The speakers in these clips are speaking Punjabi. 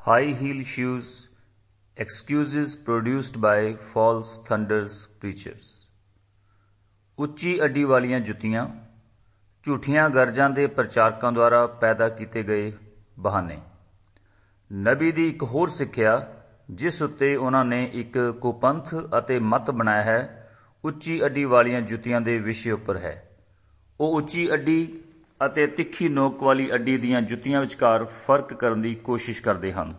High heel shoes, excuses produced by false thunders preachers. ਉੱਚੀ ਅੱਡੀ ਵਾਲੀਆਂ ਜੁੱਤੀਆਂ ਝੂਠੀਆਂ ਗਰਜਾਂ ਦੇ ਪ੍ਰਚਾਰਕਾਂ ਦੁਆਰਾ ਪੈਦਾ ਕੀਤੇ ਗਏ ਬਹਾਨੇ ਨਬੀ ਦੀ ਇੱਕ ਹੋਰ ਸਿੱਖਿਆ ਜਿਸ ਉੱਤੇ ਉਹਨਾਂ ਨੇ ਇੱਕ ਕੁਪੰਥ ਅਤੇ ਮਤ ਬਣਾਇਆ ਹੈ ਉੱਚੀ ਅੱਡੀ ਵਾਲੀਆਂ ਜੁੱਤੀਆਂ ਦੇ ਵਿਸ਼ੇ ਉੱਪਰ ਹੈ ਉਹ ਉੱਚੀ ਅੱਡੀ ਅਤੇ ਤਿੱਖੀ ਨੋਕ ਵਾਲੀ ਅੱਡੀ ਦੀਆਂ ਜੁੱਤੀਆਂ ਵਿਚਕਾਰ ਫ਼ਰਕ ਕਰਨ ਦੀ ਕੋਸ਼ਿਸ਼ ਕਰਦੇ ਹਨ।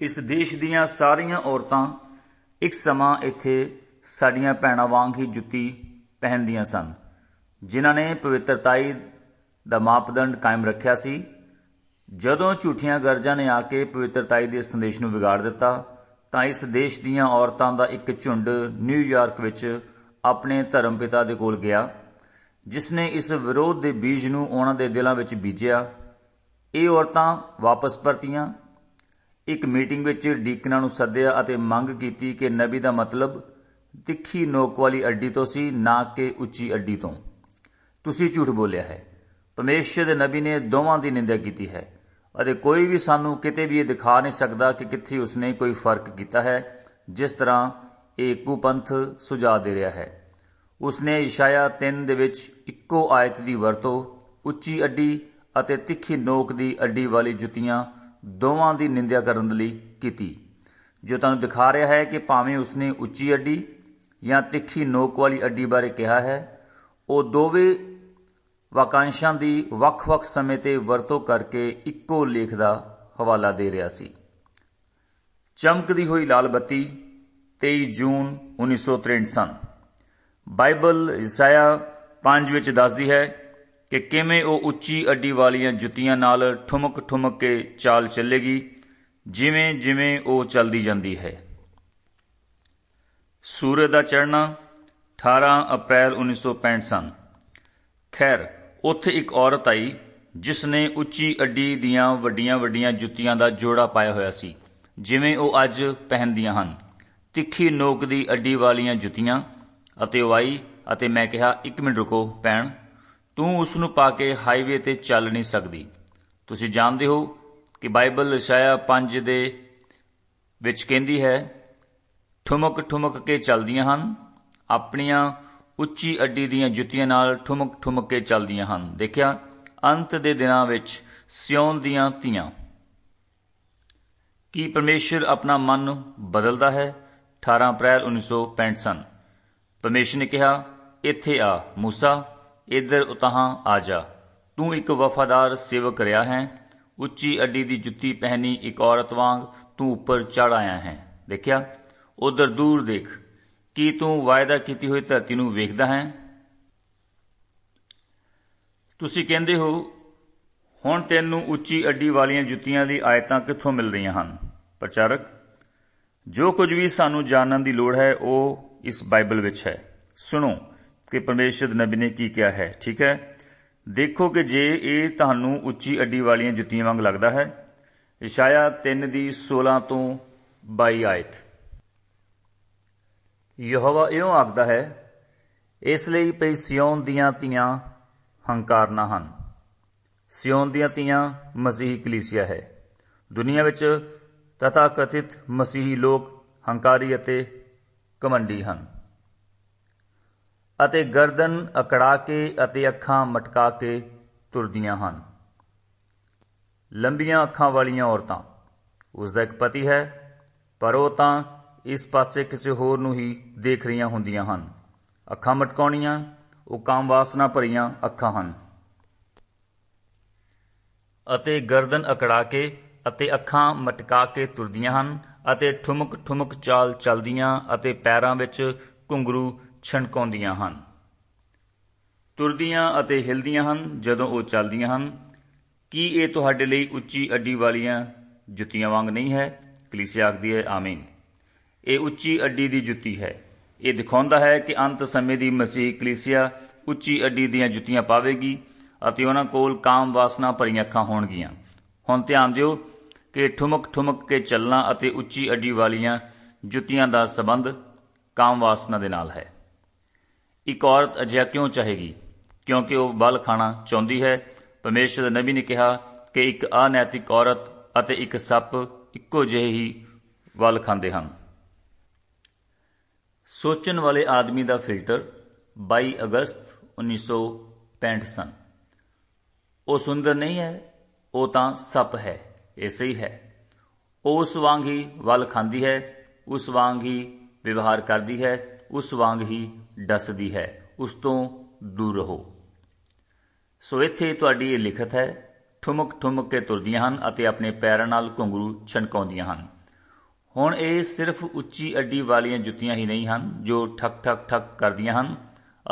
ਇਸ ਦੇਸ਼ ਦੀਆਂ ਸਾਰੀਆਂ ਔਰਤਾਂ ਇੱਕ ਸਮਾਂ ਇੱਥੇ ਸਾਡੀਆਂ ਭੈਣਾਂ ਵਾਂਗ ਹੀ ਜੁੱਤੀ ਪਹਿਨਦੀਆਂ ਸਨ, ਜਿਨ੍ਹਾਂ ਨੇ ਪਵਿੱਤਰਤਾਈ ਦਾ ਮਾਪਦੰਡ ਕਾਇਮ ਰੱਖਿਆ ਸੀ। ਜਦੋਂ ਝੂਠੀਆਂ ਗਰਜਾਂ ਨੇ ਆ ਕੇ ਪਵਿੱਤਰਤਾਈ ਦੇ ਸੰਦੇਸ਼ ਨੂੰ ਵਿਗਾੜ ਦਿੱਤਾ, ਤਾਂ ਇਸ ਦੇਸ਼ ਦੀਆਂ ਔਰਤਾਂ ਦਾ ਇੱਕ ਝੁੰਡ ਨਿਊਯਾਰਕ ਵਿੱਚ ਆਪਣੇ ਧਰਮ ਪਿਤਾ ਦੇ ਕੋਲ ਗਿਆ। ਜਿਸ ਨੇ ਇਸ ਵਿਰੋਧ ਦੇ ਬੀਜ ਨੂੰ ਉਹਨਾਂ ਦੇ ਦਿਲਾਂ ਵਿੱਚ ਬੀਜਿਆ, ਇਹ ਔਰਤਾਂ ਵਾਪਸ ਪਰਤੀਆਂ। ਇੱਕ ਮੀਟਿੰਗ ਵਿੱਚ ਡੀਕਨਾਂ ਨੂੰ ਸੱਦਿਆ ਅਤੇ ਮੰਗ ਕੀਤੀ ਕਿ ਨਬੀ ਦਾ ਮਤਲਬ ਤਿੱਖੀ ਨੋਕ ਵਾਲੀ ਅੱਡੀ ਤੋਂ ਸੀ, ਨਾ ਕਿ ਉੱਚੀ ਅੱਡੀ ਤੋਂ। ਤੁਸੀਂ ਝੂਠ ਬੋਲਿਆ ਹੈ। ਪਰਮੇਸ਼ਰ ਦੇ ਨਬੀ ਨੇ ਦੋਵਾਂ ਦੀ ਨਿੰਦਿਆ ਕੀਤੀ ਹੈ ਅਤੇ ਕੋਈ ਵੀ ਸਾਨੂੰ ਕਿਤੇ ਵੀ ਇਹ ਦਿਖਾ ਨਹੀਂ ਸਕਦਾ ਕਿ ਕਿੱਥੇ ਉਸਨੇ ਕੋਈ ਫ਼ਰਕ ਕੀਤਾ ਹੈ, ਜਿਸ ਤਰ੍ਹਾਂ ਇਹ ਕੁਪੰਥ ਸੁਝਾ ਦੇ ਰਿਹਾ ਹੈ। ਉਸਨੇ ਇਸ਼ਾਇਆ 3 ਦੇ ਵਿੱਚ ਇੱਕੋ ਆਇਤ ਦੀ ਵਰਤੋਂ, ਉੱਚੀ ਅੱਡੀ ਅਤੇ ਤਿੱਖੀ ਨੋਕ ਦੀ ਅੱਡੀ ਵਾਲੀ ਜੁੱਤੀਆਂ ਦੋਵਾਂ ਦੀ ਨਿੰਦਿਆ ਕਰਨ ਲਈ ਕੀਤੀ। ਜੋ ਤੁਹਾਨੂੰ ਦਿਖਾ ਰਿਹਾ ਹੈ ਕਿ ਭਾਵੇਂ ਉਸਨੇ ਉੱਚੀ ਅੱਡੀ ਜਾਂ ਤਿੱਖੀ ਨੋਕ ਵਾਲੀ ਅੱਡੀ ਬਾਰੇ ਕਿਹਾ ਹੈ, ਉਹ ਦੋਵੇਂ ਵਾਕਾਂਸ਼ਾਂ ਦੀ ਵੱਖ-ਵੱਖ ਸਮੇਂ ਤੇ ਵਰਤੋਂ ਕਰਕੇ ਇੱਕੋ ਲੇਖ ਦਾ ਹਵਾਲਾ ਦੇ ਰਿਹਾ ਸੀ। ਚਮਕਦੀ ਹੋਈ ਲਾਲ ਬੱਤੀ 23 ਜੂਨ 1963 ਸਨ। ਬਾਈਬਲ ਇਸਾਇਆ 5 ਵਿੱਚ ਦੱਸਦੀ ਹੈ ਕਿ ਕਿਵੇਂ ਉਹ ਉੱਚੀ ਅੱਡੀ ਵਾਲੀਆਂ ਜੁੱਤੀਆਂ ਨਾਲ ਠੁਮਕ ਠੁਮਕ ਕੇ ਚਾਲ ਚੱਲੇਗੀ, ਜਿਵੇਂ ਜਿਵੇਂ ਉਹ ਚੱਲਦੀ ਜਾਂਦੀ ਹੈ। ਸੂਰਜ ਦਾ ਚੜ੍ਹਨਾ 18 ਅਪ੍ਰੈਲ 1965 ਸਨ। ਖੈਰ, ਉੱਥੇ ਇੱਕ ਔਰਤ ਆਈ, ਜਿਸ ਨੇ ਉੱਚੀ ਅੱਡੀ ਦੀਆਂ ਵੱਡੀਆਂ ਵੱਡੀਆਂ ਜੁੱਤੀਆਂ ਦਾ ਜੋੜਾ ਪਾਇਆ ਹੋਇਆ ਸੀ, ਜਿਵੇਂ ਉਹ ਅੱਜ ਪਹਿਨਦੀਆਂ ਹਨ। ਤਿੱਖੀ ਨੋਕ ਦੀ ਅੱਡੀ ਵਾਲੀਆਂ ਜੁੱਤੀਆਂ ਅਤੇ ਉਹ ਆਈ ਅਤੇ ਮੈਂ ਕਿਹਾ, ਇੱਕ ਮਿੰਟ ਰੁਕੋ ਭੈਣ, ਤੂੰ ਉਸ ਨੂੰ ਪਾ ਕੇ ਹਾਈਵੇ ਤੇ ਚੱਲ ਨਹੀਂ ਸਕਦੀ। ਤੁਸੀਂ ਜਾਣਦੇ ਹੋ ਕਿ ਬਾਈਬਲ ਇਸ਼ਾਇਆ 5 ਦੇ ਵਿੱਚ ਕਹਿੰਦੀ ਹੈ, ਠੁਮਕ ਠੁਮਕ ਕੇ ਚੱਲਦੀਆਂ ਹਨ, ਆਪਣੀਆਂ ਉੱਚੀ ਅੱਡੀ ਦੀਆਂ ਜੁੱਤੀਆਂ ਨਾਲ ਠੁਮਕ ਠੁਮਕ ਕੇ ਚੱਲਦੀਆਂ ਹਨ। ਦੇਖਿਆ, ਅੰਤ ਦੇ ਦਿਨਾਂ ਵਿੱਚ ਸਿਉਨ ਦੀਆਂ ਧੀਆਂ ਕੀ ਪਰਮੇਸ਼ਰ ਆਪਣਾ ਮਨ ਬਦਲਦਾ ਹੈ? 18 ਅਪ੍ਰੈਲ 1965 ਸਨ। ਪਰਮੇਸ਼ਰ ਨੇ ਕਿਹਾ ਇੱਥੇ ਆ موسی ਇੱਧਰ ਉਤਹਾਂ ਆ ਜਾ ਤੂੰ ਇੱਕ ਵਫਾਦਾਰ ਸੇਵਕ ਰਿਹਾ ਹੈ ਉੱਚੀ ਅੱਡੀ ਦੀ ਜੁੱਤੀ ਪਹਿਨੀ ਇੱਕ ਔਰਤ ਵਾਂਗ ਤੂੰ ਉੱਪਰ ਚੜ ਆਇਆ ਹੈ ਦੇਖਿਆ ਉਧਰ ਦੂਰ ਦੇਖ ਕੀ ਤੂੰ ਵਾਅਦਾ ਕੀਤੀ ਹੋਈ ਧਰਤੀ ਨੂੰ ਵੇਖਦਾ ਹੈ ਤੁਸੀਂ ਕਹਿੰਦੇ ਹੋ ਹੁਣ ਤੈਨੂੰ ਉੱਚੀ ਅੱਡੀ ਵਾਲੀਆਂ ਜੁੱਤੀਆਂ ਦੀ ਆਇਤਾਂ ਕਿੱਥੋਂ ਮਿਲ ਰਹੀਆਂ ਹਨ ਪ੍ਰਚਾਰਕ ਜੋ ਕੁਝ ਵੀ ਸਾਨੂੰ ਜਾਣਨ ਦੀ ਲੋੜ ਹੈ ਉਹ ਇਸ ਬਾਈਬਲ ਵਿੱਚ ਹੈ। ਸੁਣੋ ਕਿ ਪਰਮੇਸ਼ਰ ਨਬੀ ਨੇ ਕੀ ਕਿਹਾ ਹੈ, ਠੀਕ ਹੈ? ਦੇਖੋ ਕਿ ਜੇ ਇਹ ਤੁਹਾਨੂੰ ਉੱਚੀ ਅੱਡੀ ਵਾਲੀਆਂ ਜੁੱਤੀਆਂ ਵਾਂਗ ਲੱਗਦਾ ਹੈ ਇਸ਼ਾਇਆ 3 ਦੀ 16 ਤੋਂ 22 ਆਇਤ। ਯਹੋਵਾ ਇਉਂ ਆਖਦਾ ਹੈ, ਇਸ ਲਈ ਪਈ ਸਿਯੋਨ ਦੀਆਂ ਧੀਆਂ ਹੰਕਾਰਨਾ ਹਨ। ਸਿਯੋਨ ਦੀਆਂ ਧੀਆਂ ਮਸੀਹੀ ਕਲੀਸਿਆ ਹੈ। ਦੁਨੀਆ ਵਿੱਚ ਤਥਾਕਥਿਤ ਮਸੀਹੀ ਲੋਕ ਹੰਕਾਰੀ ਅਤੇ ਕਮੰਡੀ ਹਨ। ਅਤੇ ਗਰਦਨ ਅਕੜਾ ਕੇ ਅਤੇ ਅੱਖਾਂ ਮਟਕਾ ਕੇ ਤੁਰਦੀਆਂ ਹਨ। ਲੰਬੀਆਂ ਅੱਖਾਂ ਵਾਲੀਆਂ ਔਰਤਾਂ ਉਸ ਦਾ ਇੱਕ ਪਤੀ ਹੈ, ਪਰ ਉਹ ਤਾਂ ਇਸ ਪਾਸੇ ਕਿਸੇ ਹੋਰ ਨੂੰ ਹੀ ਦੇਖ ਰਹੀਆਂ ਹੁੰਦੀਆਂ ਹਨ। ਅੱਖਾਂ ਮਟਕਾਉਣੀਆਂ, ਉਹ ਕਾਮ ਵਾਸਨਾ ਭਰੀਆਂ ਅੱਖਾਂ ਹਨ। ਅਤੇ ਗਰਦਨ ਅਕੜਾ ਕੇ ਅਤੇ ਅੱਖਾਂ ਮਟਕਾ ਕੇ ਤੁਰਦੀਆਂ ਹਨ ਅਤੇ ਠੁਮਕ ਠੁਮਕ ਚਾਲ ਚੱਲਦੀਆਂ ਅਤੇ ਪੈਰਾਂ ਵਿੱਚ ਘੁੰਗਰੂ ਛਣਕਾਉਂਦੀਆਂ ਹਨ। ਤੁਰਦੀਆਂ ਅਤੇ ਹਿਲਦੀਆਂ ਹਨ ਜਦੋਂ ਉਹ ਚੱਲਦੀਆਂ ਹਨ। ਕੀ ਇਹ ਤੁਹਾਡੇ ਲਈ ਉੱਚੀ ਅੱਡੀ ਵਾਲੀਆਂ ਜੁੱਤੀਆਂ ਵਾਂਗ ਨਹੀਂ ਹੈ? ਕਲੀਸਿਆ ਆਖਦੀ ਹੈ, ਆਮੀਨ। ਇਹ ਉੱਚੀ ਅੱਡੀ ਦੀ ਜੁੱਤੀ ਹੈ। ਇਹ ਦਿਖਾਉਂਦਾ ਹੈ ਕਿ ਅੰਤ ਸਮੇਂ ਦੀ ਮਸੀਹ ਕਲੀਸਿਆ ਉੱਚੀ ਅੱਡੀ ਦੀਆਂ ਜੁੱਤੀਆਂ ਪਾਵੇਗੀ ਅਤੇ ਉਹਨਾਂ ਕੋਲ ਕਾਮ ਵਾਸਨਾ ਭਰੀਆਂ ਅੱਖਾਂ ਹੋਣਗੀਆਂ। ਹੁਣ ਧਿਆਨ ਦਿਓ ਕਿ ਠੁਮਕ ਠੁਮਕ ਕੇ ਚੱਲਣਾ ਅਤੇ ਉੱਚੀ ਅੱਡੀ ਵਾਲੀਆਂ ਜੁੱਤੀਆਂ ਦਾ ਸਬੰਧ ਕਾਮ ਵਾਸਨਾ ਦੇ ਨਾਲ ਹੈ। ਇੱਕ ਔਰਤ ਅਜਿਹਾ ਕਿਉਂ ਚਾਹੇਗੀ? ਕਿਉਂਕਿ ਉਹ ਬਲ ਖਾਣਾ ਚਾਹੁੰਦੀ ਹੈ। ਪਰਮੇਸ਼ਰ ਨਬੀ ਨੇ ਕਿਹਾ ਕਿ ਇੱਕ ਅਨੈਤਿਕ ਔਰਤ ਅਤੇ ਇੱਕ ਸੱਪ ਇੱਕੋ ਜਿਹੇ ਹੀ ਵੱਲ ਖਾਂਦੇ ਹਨ। ਸੋਚਣ ਵਾਲੇ ਆਦਮੀ ਦਾ ਫਿਲਟਰ 22 ਅਗਸਤ 1965 ਸਨ। ਉਹ ਸੁੰਦਰ ਨਹੀਂ ਹੈ, ਉਹ ਤਾਂ ਸੱਪ ਹੈ। ਐਸੇ ਹੀ ਹੈ। ਉਹ ਉਸ ਵਾਂਗ ਹੀ ਵੱਲ ਖਾਂਦੀ ਹੈ, ਉਸ ਵਾਂਗ ਹੀ ਵਿਵਹਾਰ ਕਰਦੀ ਹੈ, ਉਸ ਵਾਂਗ ਹੀ ਡਸਦੀ ਹੈ, ਉਸ ਤੋਂ ਦੂਰ ਰਹੋ। ਸੋ ਇੱਥੇ ਤੁਹਾਡੀ ਇਹ ਲਿਖਤ ਹੈ, ਠੁਮਕ ਠੁਮਕ ਕੇ ਤੁਰਦੀਆਂ ਹਨ ਅਤੇ ਆਪਣੇ ਪੈਰਾਂ ਨਾਲ ਘੁੰਗਰੂ ਛਣਕਾਉਂਦੀਆਂ ਹਨ। ਹੁਣ ਇਹ ਸਿਰਫ ਉੱਚੀ ਅੱਡੀ ਵਾਲੀਆਂ ਜੁੱਤੀਆਂ ਹੀ ਨਹੀਂ ਹਨ, ਜੋ ਠਕ ਠਕ ਠਕ ਕਰਦੀਆਂ ਹਨ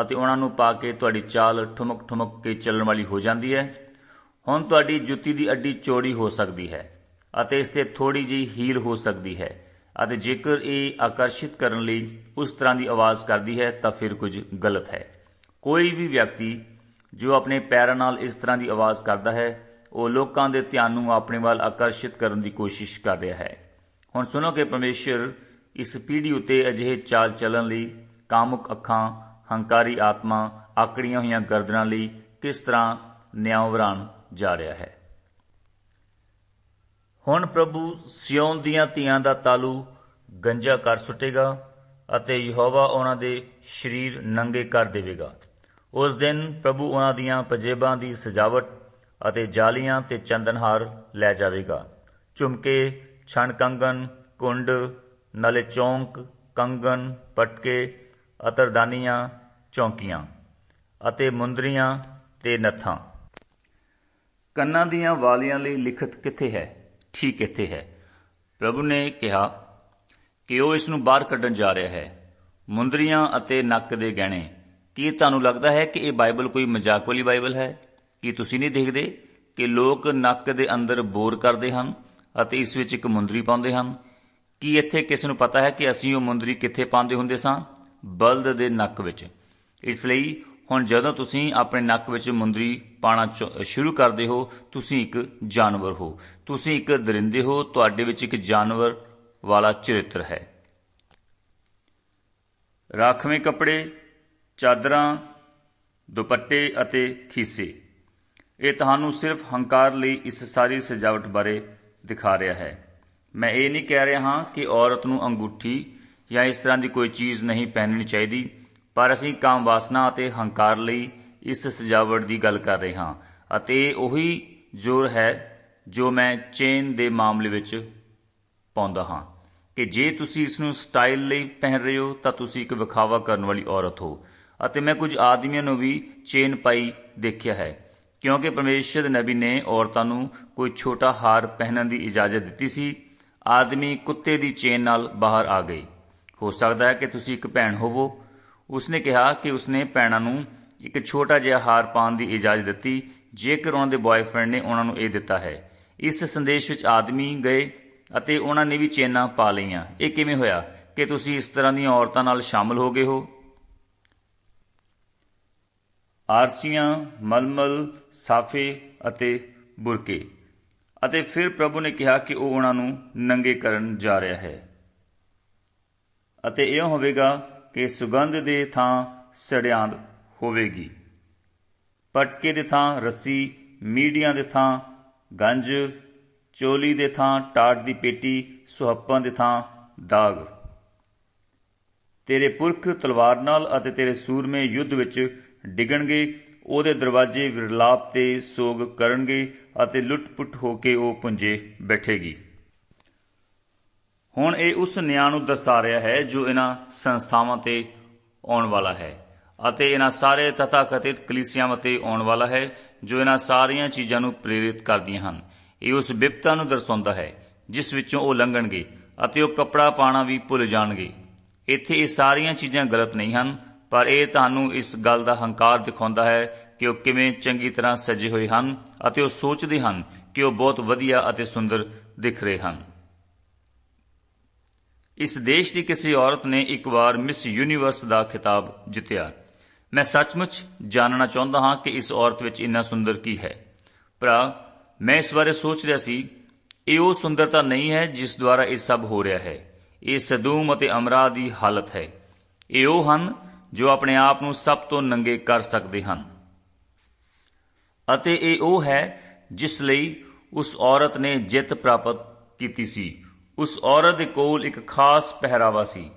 ਅਤੇ ਉਹਨਾਂ ਨੂੰ ਪਾ ਕੇ ਤੁਹਾਡੀ ਚਾਲ ਠੁਮਕ ਠੁਮਕ ਕੇ ਚੱਲਣ ਵਾਲੀ ਹੋ ਜਾਂਦੀ ਹੈ। ਹੁਣ ਤੁਹਾਡੀ ਜੁੱਤੀ ਦੀ ਅੱਡੀ ਚੌੜੀ ਹੋ ਸਕਦੀ ਹੈ ਅਤੇ ਇਸ ਤੇ ਥੋੜੀ ਜਿਹੀ ਹੀਲ ਹੋ ਸਕਦੀ ਹੈ ਅਤੇ ਜੇਕਰ ਇਹ ਆਕਰਸ਼ਿਤ ਕਰਨ ਲਈ ਉਸ ਤਰ੍ਹਾਂ ਦੀ ਆਵਾਜ਼ ਕਰਦੀ ਹੈ ਤਾਂ ਫਿਰ ਕੁਝ ਗਲਤ ਹੈ। ਕੋਈ ਵੀ ਵਿਅਕਤੀ ਜੋ ਆਪਣੇ ਪੈਰਾਂ ਨਾਲ ਇਸ ਤਰ੍ਹਾਂ ਦੀ ਆਵਾਜ਼ ਕਰਦਾ ਹੈ, ਉਹ ਲੋਕਾਂ ਦੇ ਧਿਆਨ ਨੂੰ ਆਪਣੇ ਵੱਲ ਆਕਰਸ਼ਿਤ ਕਰਨ ਦੀ ਕੋਸ਼ਿਸ਼ ਕਰ ਰਿਹਾ ਹੈ। ਹੁਣ ਸੁਣੋ ਕਿ ਪਰਮੇਸ਼ਰ ਇਸ ਪੀੜ੍ਹੀ ਉਤੇ ਅਜਿਹੇ ਚਾਲ ਚੱਲਣ ਲਈ ਕਾਮੁਕ ਅੱਖਾਂ, ਹੰਕਾਰੀ ਆਤਮਾ, ਆਕੜੀਆਂ ਹੋਈਆਂ ਗਰਦਨਾਂ ਲਈ ਕਿਸ ਤਰ੍ਹਾਂ ਨਿਆਵਰਾਨ ਜਾ ਰਿਹਾ ਹੈ। ਹੁਣ ਪ੍ਰਭੂ ਸਿਯੋਨ ਦੀਆਂ ਧੀਆਂ ਦਾ ਤਾਲੂ ਗੰਜਾ ਕਰ ਸੁੱਟੇਗਾ ਅਤੇ ਯਹੋਵਾ ਉਹਨਾਂ ਦੇ ਸਰੀਰ ਨੰਗੇ ਕਰ ਦੇਵੇਗਾ। ਉਸ ਦਿਨ ਪ੍ਰਭੂ ਉਹਨਾਂ ਦੀਆਂ ਪਜੇਬਾਂ ਦੀ ਸਜਾਵਟ ਅਤੇ ਜਾਲੀਆਂ ਤੇ ਚੰਦਨਹਾਰ ਲੈ ਜਾਵੇਗਾ। ਝੁਮਕੇ, ਛਣ ਕੰਗਨ ਕੁੰਡ, ਨਲੇ ਚੌਂਕ ਕੰਗਨ ਪਟਕੇ, ਅਤਰਦਾਨੀਆਂ, ਚੌਂਕੀਆਂ ਅਤੇ ਮੁੰਦਰੀਆਂ ਤੇ ਨੱਥਾਂ। ਕੰਨਾਂ ਦੀਆਂ ਵਾਲੀਆਂ ਲਈ ਲਿਖਤ ਕਿੱਥੇ ਹੈ? ਠੀਕ ਇੱਥੇ ਹੈ। ਪ੍ਰਭੂ ਨੇ ਕਿਹਾ, ਕਿ ਉਹ ਇਸ ਨੂੰ ਬਾਹਰ ਕੱਢਣ ਜਾ ਰਿਹਾ ਹੈ। ਮੁੰਦਰੀਆਂ ਅਤੇ ਨੱਕ ਦੇ ਗਹਿਣੇ। ਕੀ ਤੁਹਾਨੂੰ ਲੱਗਦਾ ਹੈ ਕਿ ਇਹ ਬਾਈਬਲ ਕੋਈ ਮਜ਼ਾਕ ਵਾਲੀ ਬਾਈਬਲ ਹੈ? ਕੀ ਤੁਸੀਂ ਨਹੀਂ ਦੇਖਦੇ ਕਿ ਲੋਕ ਨੱਕ ਦੇ ਅੰਦਰ ਬੋਰ ਕਰਦੇ ਹਨ ਅਤੇ ਇਸ ਵਿੱਚ ਇੱਕ ਮੁੰਦਰੀ ਪਾਉਂਦੇ ਹਨ? ਕੀ ਇੱਥੇ ਕਿਸ ਨੂੰ ਪਤਾ ਹੈ ਕਿ ਅਸੀਂ ਉਹ ਮੁੰਦਰੀ ਕਿੱਥੇ ਪਾਉਂਦੇ ਹੁੰਦੇ ਸਾਂ? ਬਲਦ ਦੇ ਨੱਕ ਵਿੱਚ। ਇਸ ਲਈ ਹੁਣ ਜਦੋਂ ਤੁਸੀਂ ਆਪਣੇ ਨੱਕ ਵਿੱਚ ਮੁੰਦਰੀ ਪਾਣਾ ਸ਼ੁਰੂ ਕਰਦੇ ਹੋ, ਤੁਸੀਂ ਇੱਕ ਜਾਨਵਰ ਹੋ। ਤੁਸੀਂ ਇੱਕ ਦਰਿੰਦੇ ਹੋ, ਤੁਹਾਡੇ ਵਿੱਚ ਇੱਕ ਜਾਨਵਰ ਵਾਲਾ ਚਰਿੱਤਰ ਹੈ। ਰਾਖਵੇਂ ਕੱਪੜੇ, ਚਾਦਰਾਂ, ਦੁਪੱਟੇ ਅਤੇ ਖੀਸੇ। ਇਹ ਤੁਹਾਨੂੰ ਸਿਰਫ ਹੰਕਾਰ ਲਈ ਇਸ ਸਾਰੀ ਸਜਾਵਟ ਬਾਰੇ ਦਿਖਾ ਰਿਹਾ ਹੈ। ਮੈਂ ਇਹ ਨਹੀਂ ਕਹਿ ਰਿਹਾ ਹਾਂ ਕਿ ਔਰਤ ਨੂੰ ਅੰਗੂਠੀ ਜਾਂ ਇਸ ਤਰ੍ਹਾਂ ਦੀ ਕੋਈ ਚੀਜ਼ ਨਹੀਂ ਪਹਿਨਣੀ ਚਾਹੀਦੀ। ਪਰ ਅਸੀਂ ਕਾਮ ਵਾਸਨਾ ਅਤੇ ਹੰਕਾਰ ਲਈ ਇਸ ਸਜਾਵਟ ਦੀ ਗੱਲ ਕਰ ਰਹੇ ਹਾਂ ਅਤੇ ਉਹੀ ਜ਼ੋਰ ਹੈ ਜੋ ਮੈਂ ਚੇਨ ਦੇ ਮਾਮਲੇ ਵਿੱਚ ਪਾਉਂਦਾ ਹਾਂ ਕਿ ਜੇ ਤੁਸੀਂ ਇਸ ਨੂੰ ਸਟਾਈਲ ਲਈ ਪਹਿਨ ਰਹੇ ਹੋ, ਤਾਂ ਤੁਸੀਂ ਇੱਕ ਵਿਖਾਵਾ ਕਰਨ ਵਾਲੀ ਔਰਤ ਹੋ। ਅਤੇ ਮੈਂ ਕੁਝ ਆਦਮੀਆਂ ਨੂੰ ਵੀ ਚੇਨ ਪਾਈ ਦੇਖਿਆ ਹੈ, ਕਿਉਂਕਿ ਪਰਮੇਸ਼ਰ ਦੇ ਨਬੀ ਨੇ ਔਰਤਾਂ ਨੂੰ ਕੋਈ ਛੋਟਾ ਹਾਰ ਪਹਿਨਣ ਦੀ ਇਜਾਜ਼ਤ ਦਿੱਤੀ ਸੀ। ਆਦਮੀ ਕੁੱਤੇ ਦੀ ਚੇਨ ਨਾਲ ਬਾਹਰ ਆ ਗਏ। ਹੋ ਸਕਦਾ ਹੈ ਕਿ ਤੁਸੀਂ ਇੱਕ ਭੈਣ ਹੋਵੋ ਉਸਨੇ ਕਿਹਾ ਕਿ ਉਸਨੇ ਭੈਣਾਂ ਨੂੰ ਇੱਕ ਛੋਟਾ ਜਿਹਾ ਹਾਰ ਪਾਉਣ ਦੀ ਇਜਾਜ਼ਤ ਦਿੱਤੀ, ਜੇਕਰ ਉਹਨਾਂ ਦੇ ਬॉयਫ੍ਰੈਂਡ ਨੇ ਉਹਨਾਂ ਨੂੰ ਇਹ ਦਿੱਤਾ ਹੈ। ਇਸ ਸੰਦੇਸ਼ ਵਿੱਚ ਆਦਮੀ ਗਏ ਅਤੇ ਉਹਨਾਂ ਨੇ ਵੀ ਚੇਨਾਂ ਪਾ ਲਈਆਂ। ਇਹ ਕਿਵੇਂ ਹੋਇਆ ਕਿ ਤੁਸੀਂ ਇਸ ਤਰ੍ਹਾਂ ਦੀਆਂ ਔਰਤਾਂ ਨਾਲ ਸ਼ਾਮਲ ਹੋ ਗਏ ਹੋ? ਆਰਸੀਆਂ, ਮਲਮਲ, ਸਾਫੇ ਅਤੇ ਬੁਰਕੇ। ਅਤੇ ਫਿਰ ਪ੍ਰਭੂ ਨੇ ਕਿਹਾ ਕਿ ਉਹ ਉਹਨਾਂ ਨੂੰ ਨੰਗੇ ਕਰਨ ਜਾ ਰਿਹਾ ਹੈ। ਅਤੇ ਇਹ ਹੋਵੇਗਾ ਕਿ ਸੁਗੰਧ ਦੇ ਥਾਂ ਸੜਿਆਂਦ ਹੋਵੇਗੀ। ਪਟਕੇ ਦੇ ਥਾਂ ਰੱਸੀ, ਮੀਡੀਆਂ ਦੇ ਥਾਂ ਗੰਜ, ਚੋਲੀ ਦੇ ਥਾਂ ਟਾਟ ਦੀ ਪੇਟੀ, ਸੁਹੱਪਾਂ ਦੇ ਥਾਂ ਦਾਗ। ਤੇਰੇ ਪੁਰਖ ਤਲਵਾਰ ਨਾਲ ਅਤੇ ਤੇਰੇ ਸੂਰਮੇ ਯੁੱਧ ਵਿੱਚ ਡਿਗਣਗੇ, ਉਹਦੇ ਦਰਵਾਜ਼ੇ ਵਿਰਲਾਪ ਤੇ ਸੋਗ ਕਰਨਗੇ ਅਤੇ ਲੁੱਟ-ਪੁੱਟ ਹੋ ਕੇ ਉਹ ਪੁੰਜੇ ਬੈਠੇਗੀ। ਹੁਣ ਇਹ ਉਸ ਨਿਆਂ ਨੂੰ ਦਰਸਾ ਰਿਹਾ ਹੈ ਜੋ ਇਹਨਾਂ ਸੰਸਥਾਵਾਂ ਤੇ ਆਉਣ ਵਾਲਾ ਹੈ ਅਤੇ ਇਹਨਾਂ ਸਾਰੇ ਤਥਾਕਥਿਤ ਕਲੀਸਿਆਵਾਂ ਤੇ ਆਉਣ ਵਾਲਾ ਹੈ ਜੋ ਇਹਨਾਂ ਸਾਰੀਆਂ ਚੀਜ਼ਾਂ ਨੂੰ ਪ੍ਰੇਰਿਤ ਕਰਦੀਆਂ ਹਨ। ਇਹ ਉਸ ਵਿਪਤਾ ਨੂੰ ਦਰਸਾਉਂਦਾ ਹੈ, ਜਿਸ ਵਿੱਚੋਂ ਉਹ ਲੰਘਣਗੇ ਅਤੇ ਉਹ ਕੱਪੜਾ ਪਾਣਾ ਵੀ ਭੁੱਲ ਜਾਣਗੇ। ਇੱਥੇ ਇਹ ਸਾਰੀਆਂ ਚੀਜ਼ਾਂ ਗਲਤ ਨਹੀਂ ਹਨ, ਪਰ ਇਹ ਤੁਹਾਨੂੰ ਇਸ ਗੱਲ ਦਾ ਹੰਕਾਰ ਦਿਖਾਉਂਦਾ ਹੈ ਕਿ ਉਹ ਕਿਵੇਂ ਚੰਗੀ ਤਰ੍ਹਾਂ ਸਜੇ ਹੋਏ ਹਨ ਅਤੇ ਉਹ ਸੋਚਦੇ ਹਨ ਕਿ ਉਹ ਬਹੁਤ ਵਧੀਆ ਅਤੇ ਸੁੰਦਰ ਦਿਖ ਰਹੇ ਹਨ। ਇਸ ਦੇਸ਼ ਦੀ ਕਿਸੇ ਔਰਤ ਨੇ ਇੱਕ ਵਾਰ ਮਿਸ ਯੂਨੀਵਰਸ ਦਾ ਖਿਤਾਬ ਜਿੱਤਿਆ। ਮੈਂ ਸੱਚਮੁੱਚ ਜਾਣਨਾ ਚਾਹੁੰਦਾ ਹਾਂ ਕਿ ਇਸ ਔਰਤ ਵਿੱਚ ਇੰਨਾ ਸੁੰਦਰ ਕੀ ਹੈ। ਭਰਾ, ਮੈਂ ਇਸ ਬਾਰੇ ਸੋਚ ਰਿਹਾ ਸੀ। ਇਹ ਉਹ ਸੁੰਦਰਤਾ ਨਹੀਂ ਹੈ ਜਿਸ ਦੁਆਰਾ ਇਹ ਸਭ ਹੋ ਰਿਹਾ ਹੈ। ਇਹ ਸਦੂਮ ਅਤੇ ਅਮਰਾ ਦੀ ਹਾਲਤ ਹੈ। ਇਹ ਉਹ ਹਨ ਜੋ ਆਪਣੇ ਆਪ ਨੂੰ ਸਭ ਤੋਂ ਨੰਗੇ ਕਰ ਸਕਦੇ ਹਨ। ਅਤੇ ਇਹ ਉਹ ਹੈ ਜਿਸ ਲਈ ਉਸ ਔਰਤ ਨੇ ਜਿੱਤ ਪ੍ਰਾਪਤ ਕੀਤੀ ਸੀ। ਉਸ ਔਰਤ ਦੇ ਕੋਲ ਇੱਕ ਖਾਸ ਪਹਿਰਾਵਾ ਸੀ।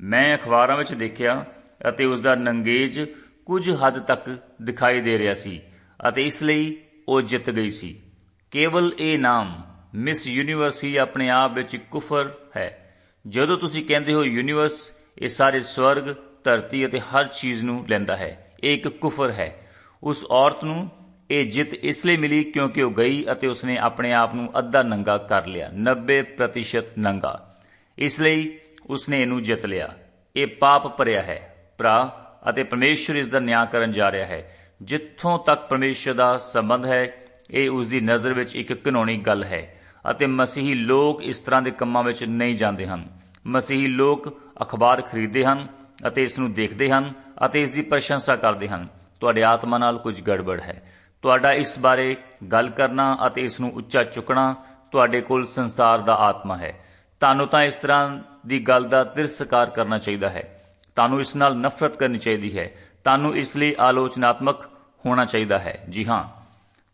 ਮੈਂ ਅਖਬਾਰਾਂ ਵਿੱਚ ਦੇਖਿਆ ਅਤੇ ਉਸ ਦਾ ਨੰਗੇਜ ਕੁਝ ਹੱਦ ਤੱਕ ਦਿਖਾਈ ਦੇ ਰਿਹਾ ਸੀ ਅਤੇ ਇਸ ਲਈ ਉਹ ਜਿੱਤ ਗਈ ਸੀ। ਕੇਵਲ ਇਹ ਨਾਮ ਮਿਸ ਯੂਨੀਵਰਸ ਹੀ ਆਪਣੇ ਆਪ ਵਿੱਚ ਕੁਫਰ ਹੈ। ਜਦੋਂ ਤੁਸੀਂ ਕਹਿੰਦੇ ਹੋ ਯੂਨੀਵਰਸ, ਇਹ ਸਾਰੇ ਸਵਰਗ, ਧਰਤੀ ਅਤੇ ਹਰ ਚੀਜ਼ ਨੂੰ ਲੈਂਦਾ ਹੈ। ਇਹ ਇੱਕ ਕੁਫਰ ਹੈ। ਉਸ ਔਰਤ ਨੂੰ ਇਹ ਜਿੱਤ ਇਸ ਲਈ ਮਿਲੀ ਕਿਉਂਕਿ ਉਹ ਗਈ ਅਤੇ ਉਸਨੇ ਆਪਣੇ ਆਪ ਨੂੰ ਅੱਧਾ ਨੰਗਾ ਕਰ ਲਿਆ 90% ਨੰਗਾ। ਇਸ ਲਈ ਉਸਨੇ ਇਹਨੂੰ ਜਿੱਤ ਲਿਆ। ਇਹ ਪਾਪ ਭਰਿਆ ਹੈ, ਭਰਾ, ਅਤੇ ਪਰਮੇਸ਼ਰ ਇਸ ਦਾ ਨਿਆਂ ਕਰਨ ਜਾ ਰਿਹਾ ਹੈ। ਜਿੱਥੋਂ ਤੱਕ ਪਰਮੇਸ਼ਰ ਦਾ ਸੰਬੰਧ ਹੈ, ਇਹ ਉਸ ਦੀ ਨਜ਼ਰ ਵਿੱਚ ਇੱਕ ਕਾਨੂੰਨੀ ਗੱਲ ਹੈ ਅਤੇ ਮਸੀਹੀ ਲੋਕ ਇਸ ਤਰ੍ਹਾਂ ਦੇ ਕੰਮਾਂ ਵਿੱਚ ਨਹੀਂ ਜਾਂਦੇ ਹਨ। ਮਸੀਹੀ ਲੋਕ ਅਖਬਾਰ ਖਰੀਦਦੇ ਹਨ ਅਤੇ ਇਸ ਨੂੰ ਦੇਖਦੇ ਹਨ ਅਤੇ ਇਸ ਦੀ ਪ੍ਰਸ਼ੰਸਾ ਕਰਦੇ ਹਨ। ਤੁਹਾਡੇ ਆਤਮਾ ਨਾਲ ਕੁਝ ਗੜਬੜ ਹੈ। ਤੁਹਾਡਾ ਇਸ ਬਾਰੇ ਗੱਲ ਕਰਨਾ ਅਤੇ ਇਸ ਨੂੰ ਉੱਚਾ ਚੁੱਕਣਾ ਤੁਹਾਡੇ ਕੋਲ ਸੰਸਾਰ ਦਾ ਆਤਮਾ ਹੈ। ਤੁਹਾਨੂੰ ਤਾਂ ਇਸ ਤਰ੍ਹਾਂ ਦੀ ਗੱਲ ਦਾ ਤਿਰਸਕਾਰ ਕਰਨਾ ਚਾਹੀਦਾ ਹੈ। ਤੁਹਾਨੂੰ ਇਸ ਨਾਲ ਨਫ਼ਰਤ ਕਰਨੀ ਚਾਹੀਦੀ ਹੈ। ਤੁਹਾਨੂੰ ਇਸ ਲਈ ਆਲੋਚਨਾਤਮਕ ਹੋਣਾ ਚਾਹੀਦਾ ਹੈ। ਜੀ ਹਾਂ,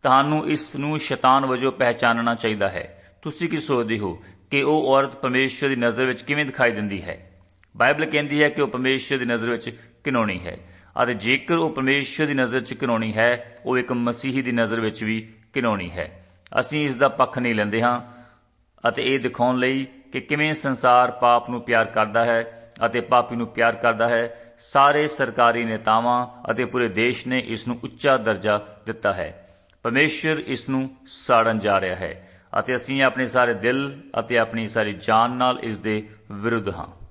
ਤੁਹਾਨੂੰ ਇਸ ਨੂੰ ਸ਼ੈਤਾਨ ਵਜੋਂ ਪਹਿਚਾਨਣਾ ਚਾਹੀਦਾ ਹੈ। ਤੁਸੀਂ ਕੀ ਸੋਚਦੇ ਹੋ ਕਿ ਉਹ ਔਰਤ ਪਰਮੇਸ਼ਰ ਦੀ ਨਜ਼ਰ ਵਿੱਚ ਕਿਵੇਂ ਦਿਖਾਈ ਦਿੰਦੀ ਹੈ? ਬਾਈਬਲ ਕਹਿੰਦੀ ਹੈ ਕਿ ਉਹ ਪਰਮੇਸ਼ਰ ਦੀ ਨਜ਼ਰ ਵਿੱਚ ਘਿਨੌਣੀ ਹੈ। ਅਤੇ ਜੇਕਰ ਉਹ ਪਰਮੇਸ਼ਰ ਦੀ ਨਜ਼ਰ 'ਚ ਘਿਨੌਣੀ ਹੈ, ਉਹ ਇੱਕ ਮਸੀਹੀ ਦੀ ਨਜ਼ਰ ਵਿੱਚ ਵੀ ਘਿਨੌਣੀ ਹੈ। ਅਸੀਂ ਇਸ ਦਾ ਪੱਖ ਨਹੀਂ ਲੈਂਦੇ ਹਾਂ ਅਤੇ ਇਹ ਦਿਖਾਉਣ ਲਈ ਕਿ ਕਿਵੇਂ ਸੰਸਾਰ ਪਾਪ ਨੂੰ ਪਿਆਰ ਕਰਦਾ ਹੈ ਅਤੇ ਪਾਪੀ ਨੂੰ ਪਿਆਰ ਕਰਦਾ ਹੈ। ਸਾਰੇ ਸਰਕਾਰੀ ਨੇਤਾਵਾਂ ਅਤੇ ਪੂਰੇ ਦੇਸ਼ ਨੇ ਇਸ ਨੂੰ ਉੱਚਾ ਦਰਜਾ ਦਿੱਤਾ ਹੈ। ਪਰਮੇਸ਼ਰ ਇਸ ਨੂੰ ਸਾੜਨ ਜਾ ਰਿਹਾ ਹੈ ਅਤੇ ਅਸੀਂ ਆਪਣੇ ਸਾਰੇ ਦਿਲ ਅਤੇ ਆਪਣੀ ਸਾਰੀ ਜਾਨ ਨਾਲ ਇਸ ਦੇ ਵਿਰੁੱਧ ਹਾਂ।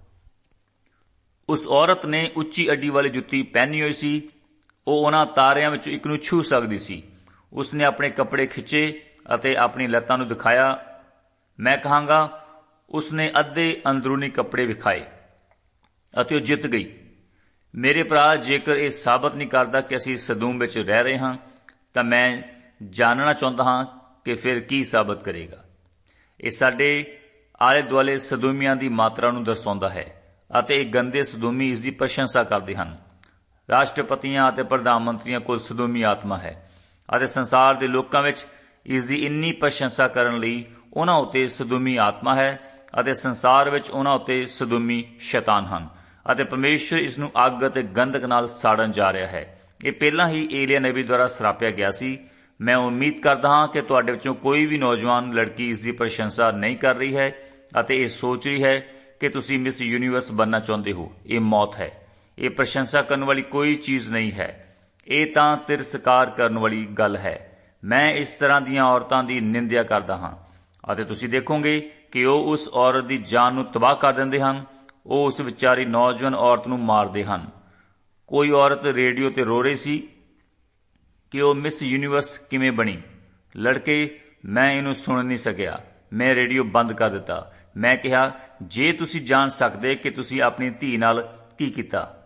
ਉਸ ਔਰਤ ਨੇ ਉੱਚੀ ਅੱਡੀ ਵਾਲੀ ਜੁੱਤੀ ਪਹਿਨੀ ਹੋਈ ਸੀ। ਉਹ ਉਹਨਾਂ ਤਾਰਿਆਂ ਵਿੱਚੋਂ ਇੱਕ ਨੂੰ ਛੂ ਸਕਦੀ ਸੀ। ਉਸਨੇ ਆਪਣੇ ਕੱਪੜੇ ਖਿੱਚੇ ਅਤੇ ਆਪਣੀ ਲੱਤਾਂ ਨੂੰ ਦਿਖਾਇਆ। ਮੈਂ ਕਹਾਂਗਾ, ਉਸਨੇ ਅੱਧੇ ਅੰਦਰੂਨੀ ਕੱਪੜੇ ਵਿਖਾਏ ਅਤੇ ਉਹ ਜਿੱਤ ਗਈ। ਮੇਰੇ ਭਰਾ, ਜੇਕਰ ਇਹ ਸਾਬਤ ਨਹੀਂ ਕਰਦਾ ਕਿ ਅਸੀਂ ਸਦੂਮ ਵਿੱਚ ਰਹਿ ਰਹੇ ਹਾਂ, ਤਾਂ ਮੈਂ ਜਾਣਨਾ ਚਾਹੁੰਦਾ ਹਾਂ ਕਿ ਫਿਰ ਕੀ ਸਾਬਤ ਕਰੇਗਾ। ਇਹ ਸਾਡੇ ਆਲੇ ਦੁਆਲੇ ਸਦੂਮੀਆਂ ਦੀ ਮਾਤਰਾ ਨੂੰ ਦਰਸਾਉਂਦਾ ਹੈ। ਅਤੇ ਇਹ ਗੰਦੇ ਸਦੂਮੀ ਇਸ ਦੀ ਪ੍ਰਸ਼ੰਸਾ ਕਰਦੇ ਹਨ। ਰਾਸ਼ਟਰਪਤੀਆਂ ਅਤੇ ਪ੍ਰਧਾਨ ਮੰਤਰੀਆਂ ਕੋਲ ਸਦੂਮੀ ਆਤਮਾ ਹੈ ਅਤੇ ਸੰਸਾਰ ਦੇ ਲੋਕਾਂ ਵਿੱਚ ਇਸ ਦੀ ਇੰਨੀ ਪ੍ਰਸ਼ੰਸਾ ਕਰਨ ਲਈ ਉਹਨਾਂ ਉੱਤੇ ਸਦੂਮੀ ਆਤਮਾ ਹੈ ਅਤੇ ਸੰਸਾਰ ਵਿੱਚ ਉਹਨਾਂ ਉੱਤੇ ਸਦੂਮੀ ਸ਼ੈਤਾਨ ਹਨ ਅਤੇ ਪਰਮੇਸ਼ਰ ਇਸ ਨੂੰ ਅੱਗ ਅਤੇ ਗੰਧਕ ਨਾਲ ਸਾੜਨ ਜਾ ਰਿਹਾ ਹੈ। ਇਹ ਪਹਿਲਾਂ ਹੀ ਏਲੀਆ ਨਬੀ ਦੁਆਰਾ ਸਰਾਪਿਆ ਗਿਆ ਸੀ। ਮੈਂ ਉਮੀਦ ਕਰਦਾ ਹਾਂ ਕਿ ਤੁਹਾਡੇ ਵਿੱਚੋਂ ਕੋਈ ਵੀ ਨੌਜਵਾਨ ਲੜਕੀ ਇਸ ਦੀ ਪ੍ਰਸ਼ੰਸਾ ਨਹੀਂ ਕਰ ਰਹੀ ਹੈ ਅਤੇ ਇਹ ਸੋਚ ਰਹੀ ਹੈ ਕਿ ਤੁਸੀਂ ਮਿਸ ਯੂਨੀਵਰਸ ਬਣਨਾ ਚਾਹੁੰਦੇ ਹੋ। ਇਹ ਮੌਤ ਹੈ। ਇਹ ਪ੍ਰਸ਼ੰਸਾ ਕਰਨ ਵਾਲੀ ਕੋਈ ਚੀਜ਼ ਨਹੀਂ ਹੈ। ਇਹ ਤਾਂ ਤਿਰਸਕਾਰ ਕਰਨ ਵਾਲੀ ਗੱਲ ਹੈ। ਮੈਂ ਇਸ ਤਰ੍ਹਾਂ ਦੀਆਂ ਔਰਤਾਂ ਦੀ ਨਿੰਦਿਆ ਕਰਦਾ ਹਾਂ। ਅਤੇ ਤੁਸੀਂ ਦੇਖੋਗੇ ਕਿ ਉਹ ਉਸ ਔਰਤ ਦੀ ਜਾਨ ਨੂੰ ਤਬਾਹ ਕਰ ਦਿੰਦੇ ਹਨ। ਉਹ ਉਸ ਵਿਚਾਰੀ ਨੌਜਵਾਨ ਔਰਤ ਨੂੰ ਮਾਰਦੇ ਹਨ। ਕੋਈ ਔਰਤ ਰੇਡੀਓ ਤੇ ਰੋ ਰਹੀ ਸੀ ਕਿ ਉਹ ਮਿਸ ਯੂਨੀਵਰਸ ਕਿਵੇਂ ਬਣੀ? ਲੜਕੇ, ਮੈਂ ਇਹਨੂੰ ਸੁਣ ਨਹੀਂ ਸਕਿਆ। ਮੈਂ ਰੇਡੀਓ ਬੰਦ ਕਰ ਦਿੱਤਾ। ਮੈਂ ਕਿਹਾ, ਜੇ ਤੁਸੀਂ ਜਾਣ ਸਕਦੇ ਕਿ ਤੁਸੀਂ ਆਪਣੀ ਧੀ ਨਾਲ ਕੀ ਕੀਤਾ,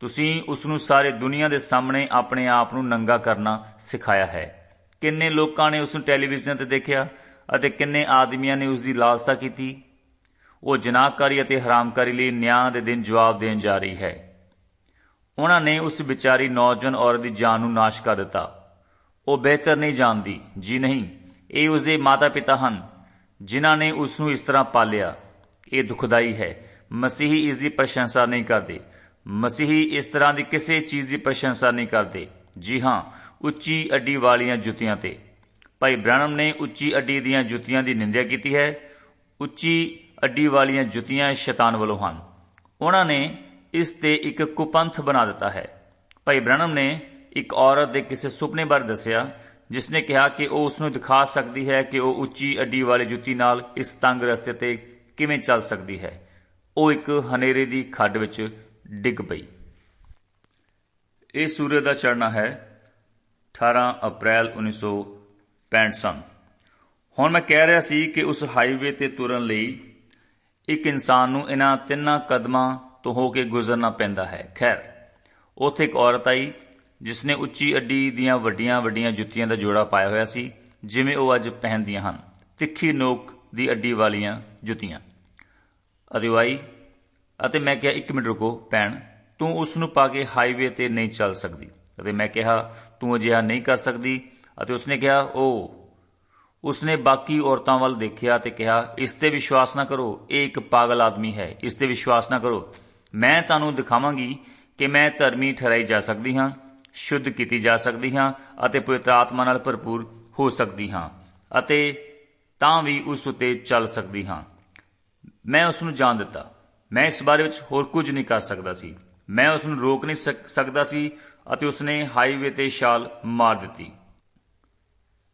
ਤੁਸੀਂ ਉਸ ਨੂੰ ਸਾਰੇ ਦੁਨੀਆ ਦੇ ਸਾਹਮਣੇ ਆਪਣੇ ਆਪ ਨੂੰ ਨੰਗਾ ਕਰਨਾ ਸਿਖਾਇਆ ਹੈ। ਕਿੰਨੇ ਲੋਕਾਂ ਨੇ ਉਸ ਨੂੰ ਟੈਲੀਵਿਜ਼ਨ ਤੇ ਦੇਖਿਆ ਅਤੇ ਕਿੰਨੇ ਆਦਮੀਆਂ ਨੇ ਉਸ ਦੀ ਲਾਲਸਾ ਕੀਤੀ। ਉਹ ਜਨਾਹਕਾਰੀ ਅਤੇ ਹਰਾਮਕਾਰੀ ਲਈ ਨਿਆਂ ਦੇ ਦਿਨ ਜਵਾਬ ਦੇਣ ਜਾ ਰਹੀ ਹੈ। ਉਹਨਾਂ ਨੇ ਉਸ ਵਿਚਾਰੀ ਨੌਜਵਾਨ ਔਰਤ ਦੀ ਜਾਨ ਨੂੰ ਨਾਸ਼ ਕਰ ਦਿੱਤਾ। ਉਹ ਬਿਹਤਰ ਨਹੀਂ ਜਾਣਦੀ। ਜੀ ਨਹੀਂ, ਇਹ ਉਸ ਦੇ ਮਾਤਾ-ਪਿਤਾ ਹਨ। ਜਿਨ੍ਹਾਂ ਨੇ ਉਸ ਨੂੰ ਇਸ ਤਰ੍ਹਾਂ ਪਾਲਿਆ, ਇਹ ਦੁਖਦਾਈ ਹੈ। ਮਸੀਹੀ ਇਸ ਦੀ ਪ੍ਰਸ਼ੰਸਾ ਨਹੀਂ ਕਰਦੇ। ਮਸੀਹੀ ਇਸ ਤਰ੍ਹਾਂ ਦੀ ਕਿਸੇ ਚੀਜ਼ ਦੀ ਪ੍ਰਸ਼ੰਸਾ ਨਹੀਂ ਕਰਦੇ। ਜੀ ਹਾਂ, ਉੱਚੀ ਅੱਡੀ ਵਾਲੀਆਂ ਜੁੱਤੀਆਂ ਤੇ। ਭਾਈ ਬ੍ਰਾਹਮ ਨੇ ਉੱਚੀ ਅੱਡੀ ਦੀਆਂ ਜੁੱਤੀਆਂ ਦੀ ਨਿੰਦਿਆ ਕੀਤੀ ਹੈ। ਉੱਚੀ ਅੱਡੀ ਵਾਲੀਆਂ ਜੁੱਤੀਆਂ ਸ਼ੈਤਾਨ ਵੱਲੋਂ ਹਨ। ਉਹਨਾਂ ਨੇ ਇਸ ਤੇ ਇੱਕ ਕੁਪੰਥ ਬਣਾ ਦਿੱਤਾ ਹੈ। ਭਾਈ ਬ੍ਰਾਹਮ ਨੇ ਇੱਕ ਔਰਤ ਦੇ ਕਿਸੇ ਸੁਪਨੇ ਬਾਰੇ ਦੱਸਿਆ ਜਿਸ ਨੇ ਕਿਹਾ ਕਿ ਉਹ ਉਸ ਨੂੰ ਦਿਖਾ ਸਕਦੀ ਹੈ ਕਿ ਉਹ ਉੱਚੀ ਅੱਡੀ ਵਾਲੀ ਜੁੱਤੀ ਨਾਲ ਇਸ ਤੰਗ ਰਸਤੇ ਤੇ ਕਿਵੇਂ ਚੱਲ ਸਕਦੀ ਹੈ। ਉਹ ਇੱਕ ਹਨੇਰੇ ਦੀ ਖੱਡ ਵਿੱਚ ਡਿੱਗ ਪਈ। ਇਹ ਸੂਰਜ ਦਾ ਚੜਨਾ ਹੈ 18 ਅਪ੍ਰੈਲ 1965 ਸਨ। ਹੁਣ ਮੈਂ ਕਹਿ ਰਿਹਾ ਸੀ ਕਿ ਉਸ ਹਾਈਵੇ ਤੇ ਤੁਰਨ ਲਈ ਇੱਕ ਇਨਸਾਨ ਨੂੰ ਇਹਨਾਂ ਤਿੰਨਾਂ ਕਦਮਾਂ ਤੋਂ ਹੋ ਕੇ ਗੁਜ਼ਰਨਾ ਪੈਂਦਾ ਹੈ। ਖੈਰ, ਉੱਥੇ ਇੱਕ ਔਰਤ ਆਈ ਜਿਸ ਨੇ ਉੱਚੀ ਅੱਡੀ ਦੀਆਂ ਵੱਡੀਆਂ ਵੱਡੀਆਂ ਜੁੱਤੀਆਂ ਦਾ ਜੋੜਾ ਪਾਇਆ ਹੋਇਆ ਸੀ, ਜਿਵੇਂ ਉਹ ਅੱਜ ਪਹਿਨਦੀਆਂ ਹਨ। ਤਿੱਖੀ ਨੋਕ ਦੀ ਅੱਡੀ ਵਾਲੀਆਂ ਜੁੱਤੀਆਂ। ਅਦਿਵਾਈ ਅਤੇ ਮੈਂ ਕਿਹਾ, ਇੱਕ ਮਿੰਟ ਰੁਕੋ ਭੈਣ, ਤੂੰ ਉਸ ਨੂੰ ਪਾ ਕੇ ਹਾਈਵੇ ਤੇ ਨਹੀਂ ਚੱਲ ਸਕਦੀ। ਅਤੇ ਮੈਂ ਕਿਹਾ, ਤੂੰ ਅਜਿਹਾ ਨਹੀਂ ਕਰ ਸਕਦੀ। ਅਤੇ ਉਸਨੇ ਕਿਹਾ ਉਹ ਉਸਨੇ ਬਾਕੀ ਔਰਤਾਂ ਵੱਲ ਦੇਖਿਆ ਤੇ ਕਿਹਾ, ਇਸ ਤੇ ਵਿਸ਼ਵਾਸ ਨਾ ਕਰੋ, ਇਹ ਇੱਕ ਪਾਗਲ ਆਦਮੀ ਹੈ। ਇਸ ਤੇ ਵਿਸ਼ਵਾਸ ਨਾ ਕਰੋ। ਮੈਂ ਤੁਹਾਨੂੰ ਦਿਖਾਵਾਂਗੀ ਕਿ ਮੈਂ ਧਰਮੀ ਠਹਿਰਾਈ ਜਾ ਸਕਦੀ ਹਾਂ। ਸ਼ੁੱਧ ਕੀਤੀ ਜਾ ਸਕਦੀ ਹਾਂ ਅਤੇ ਪਵਿੱਤਰ ਆਤਮਾ ਨਾਲ ਭਰਪੂਰ ਹੋ ਸਕਦੀ ਹਾਂ ਅਤੇ ਤਾਂ ਵੀ ਉਸ ਉਤੇ ਚੱਲ ਸਕਦੀ ਹਾਂ। ਮੈਂ ਉਸ ਨੂੰ ਜਾਣ ਦਿੱਤਾ। ਮੈਂ ਇਸ ਬਾਰੇ ਵਿੱਚ ਹੋਰ ਕੁਝ ਨਹੀਂ ਕਰ ਸਕਦਾ ਸੀ। ਮੈਂ ਉਸ ਨੂੰ ਰੋਕ ਨਹੀਂ ਸਕਦਾ ਸੀ ਅਤੇ ਉਸਨੇ ਹਾਈਵੇ ਤੇ ਛਾਲ ਮਾਰ ਦਿੱਤੀ।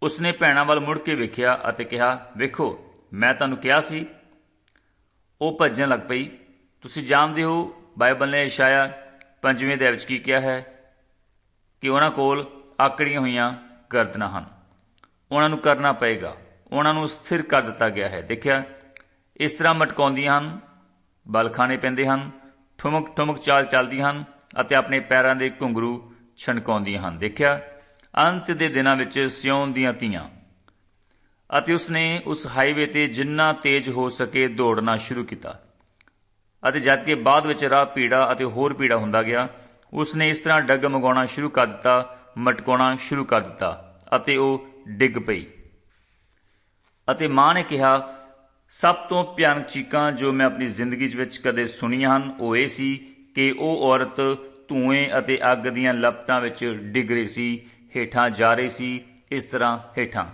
ਉਸਨੇ ਭੈਣਾਂ ਵੱਲ ਮੁੜ ਕੇ ਵੇਖਿਆ ਅਤੇ ਕਿਹਾ, ਵੇਖੋ, ਮੈਂ ਤੁਹਾਨੂੰ ਕਿਹਾ ਸੀ, ਉਹ ਭੱਜਣ ਲੱਗ ਪਈ। ਤੁਸੀਂ ਜਾਣਦੇ ਹੋ, ਬਾਈਬਲ ਨੇ ਇਸ਼ਾਇਆ ਪੰਜਵੇਂ ਦੇ ਵਿੱਚ ਕੀ ਕਿਹਾ ਹੈ? ਕਿ ਉਹਨਾਂ ਕੋਲ ਆਕੜੀਆਂ ਹੋਈਆਂ ਗਰਦਨਾਂ ਹਨ। ਉਹਨਾਂ ਨੂੰ ਕਰਨਾ ਪਏਗਾ। ਉਹਨਾਂ ਨੂੰ ਸਥਿਰ ਕਰ ਦਿੱਤਾ ਗਿਆ ਹੈ। ਦੇਖਿਆ, ਇਸ ਤਰ੍ਹਾਂ ਮਟਕਾਉਂਦੀਆਂ ਹਨ, ਬਲ ਖਾਣੇ ਪੈਂਦੇ ਹਨ, ਠੁਮਕ ਠੁਮਕ ਚਾਲ ਚੱਲਦੀਆਂ ਹਨ ਅਤੇ ਆਪਣੇ ਪੈਰਾਂ ਦੇ ਘੁੰਗਰੂ ਛਣਕਾਉਂਦੀਆਂ ਹਨ। ਦੇਖਿਆ, ਅੰਤ ਦੇ ਦਿਨਾਂ ਵਿੱਚ ਸਿਉਣ ਦੀਆਂ ਤੀਆਂ। ਅਤੇ ਉਸਨੇ ਉਸ ਹਾਈਵੇ ਤੇ ਜਿੰਨਾ ਤੇਜ਼ ਹੋ ਸਕੇ ਦੌੜਨਾ ਸ਼ੁਰੂ ਕੀਤਾ। ਅਤੇ ਜਦ ਕਿ ਬਾਅਦ ਵਿੱਚ ਰਾਹ ਪੀੜਾ ਅਤੇ ਹੋਰ ਪੀੜਾ ਹੁੰਦਾ ਗਿਆ ਉਸਨੇ ਇਸ ਤਰ੍ਹਾਂ ਡੱਗ ਡਗਮਗਾਉਣਾ ਸ਼ੁਰੂ ਕਰ ਦਿੱਤਾ, ਮਟਕਾਉਣਾ ਸ਼ੁਰੂ ਕਰ ਦਿੱਤਾ ਅਤੇ ਉਹ ਡਿੱਗ ਪਈ। ਅਤੇ ਮਾਂ ਨੇ ਕਿਹਾ, ਸਭ ਤੋਂ ਭਿਆਨਕ ਚੀਕਾਂ ਜੋ ਮੈਂ ਆਪਣੀ ਜ਼ਿੰਦਗੀ ਵਿੱਚ ਕਦੇ ਸੁਣੀਆਂ ਹਨ, ਉਹ ਇਹ ਸੀ ਕਿ ਉਹ ਔਰਤ ਧੂਏ ਅਤੇ ਅੱਗ ਦੀਆਂ ਲਪਟਾਂ ਵਿੱਚ ਡਿੱਗ ਰਹੀ ਸੀ, ਹੇਠਾਂ ਜਾ ਰਹੀ ਸੀ, ਇਸ ਤਰ੍ਹਾਂ ਹੇਠਾਂ।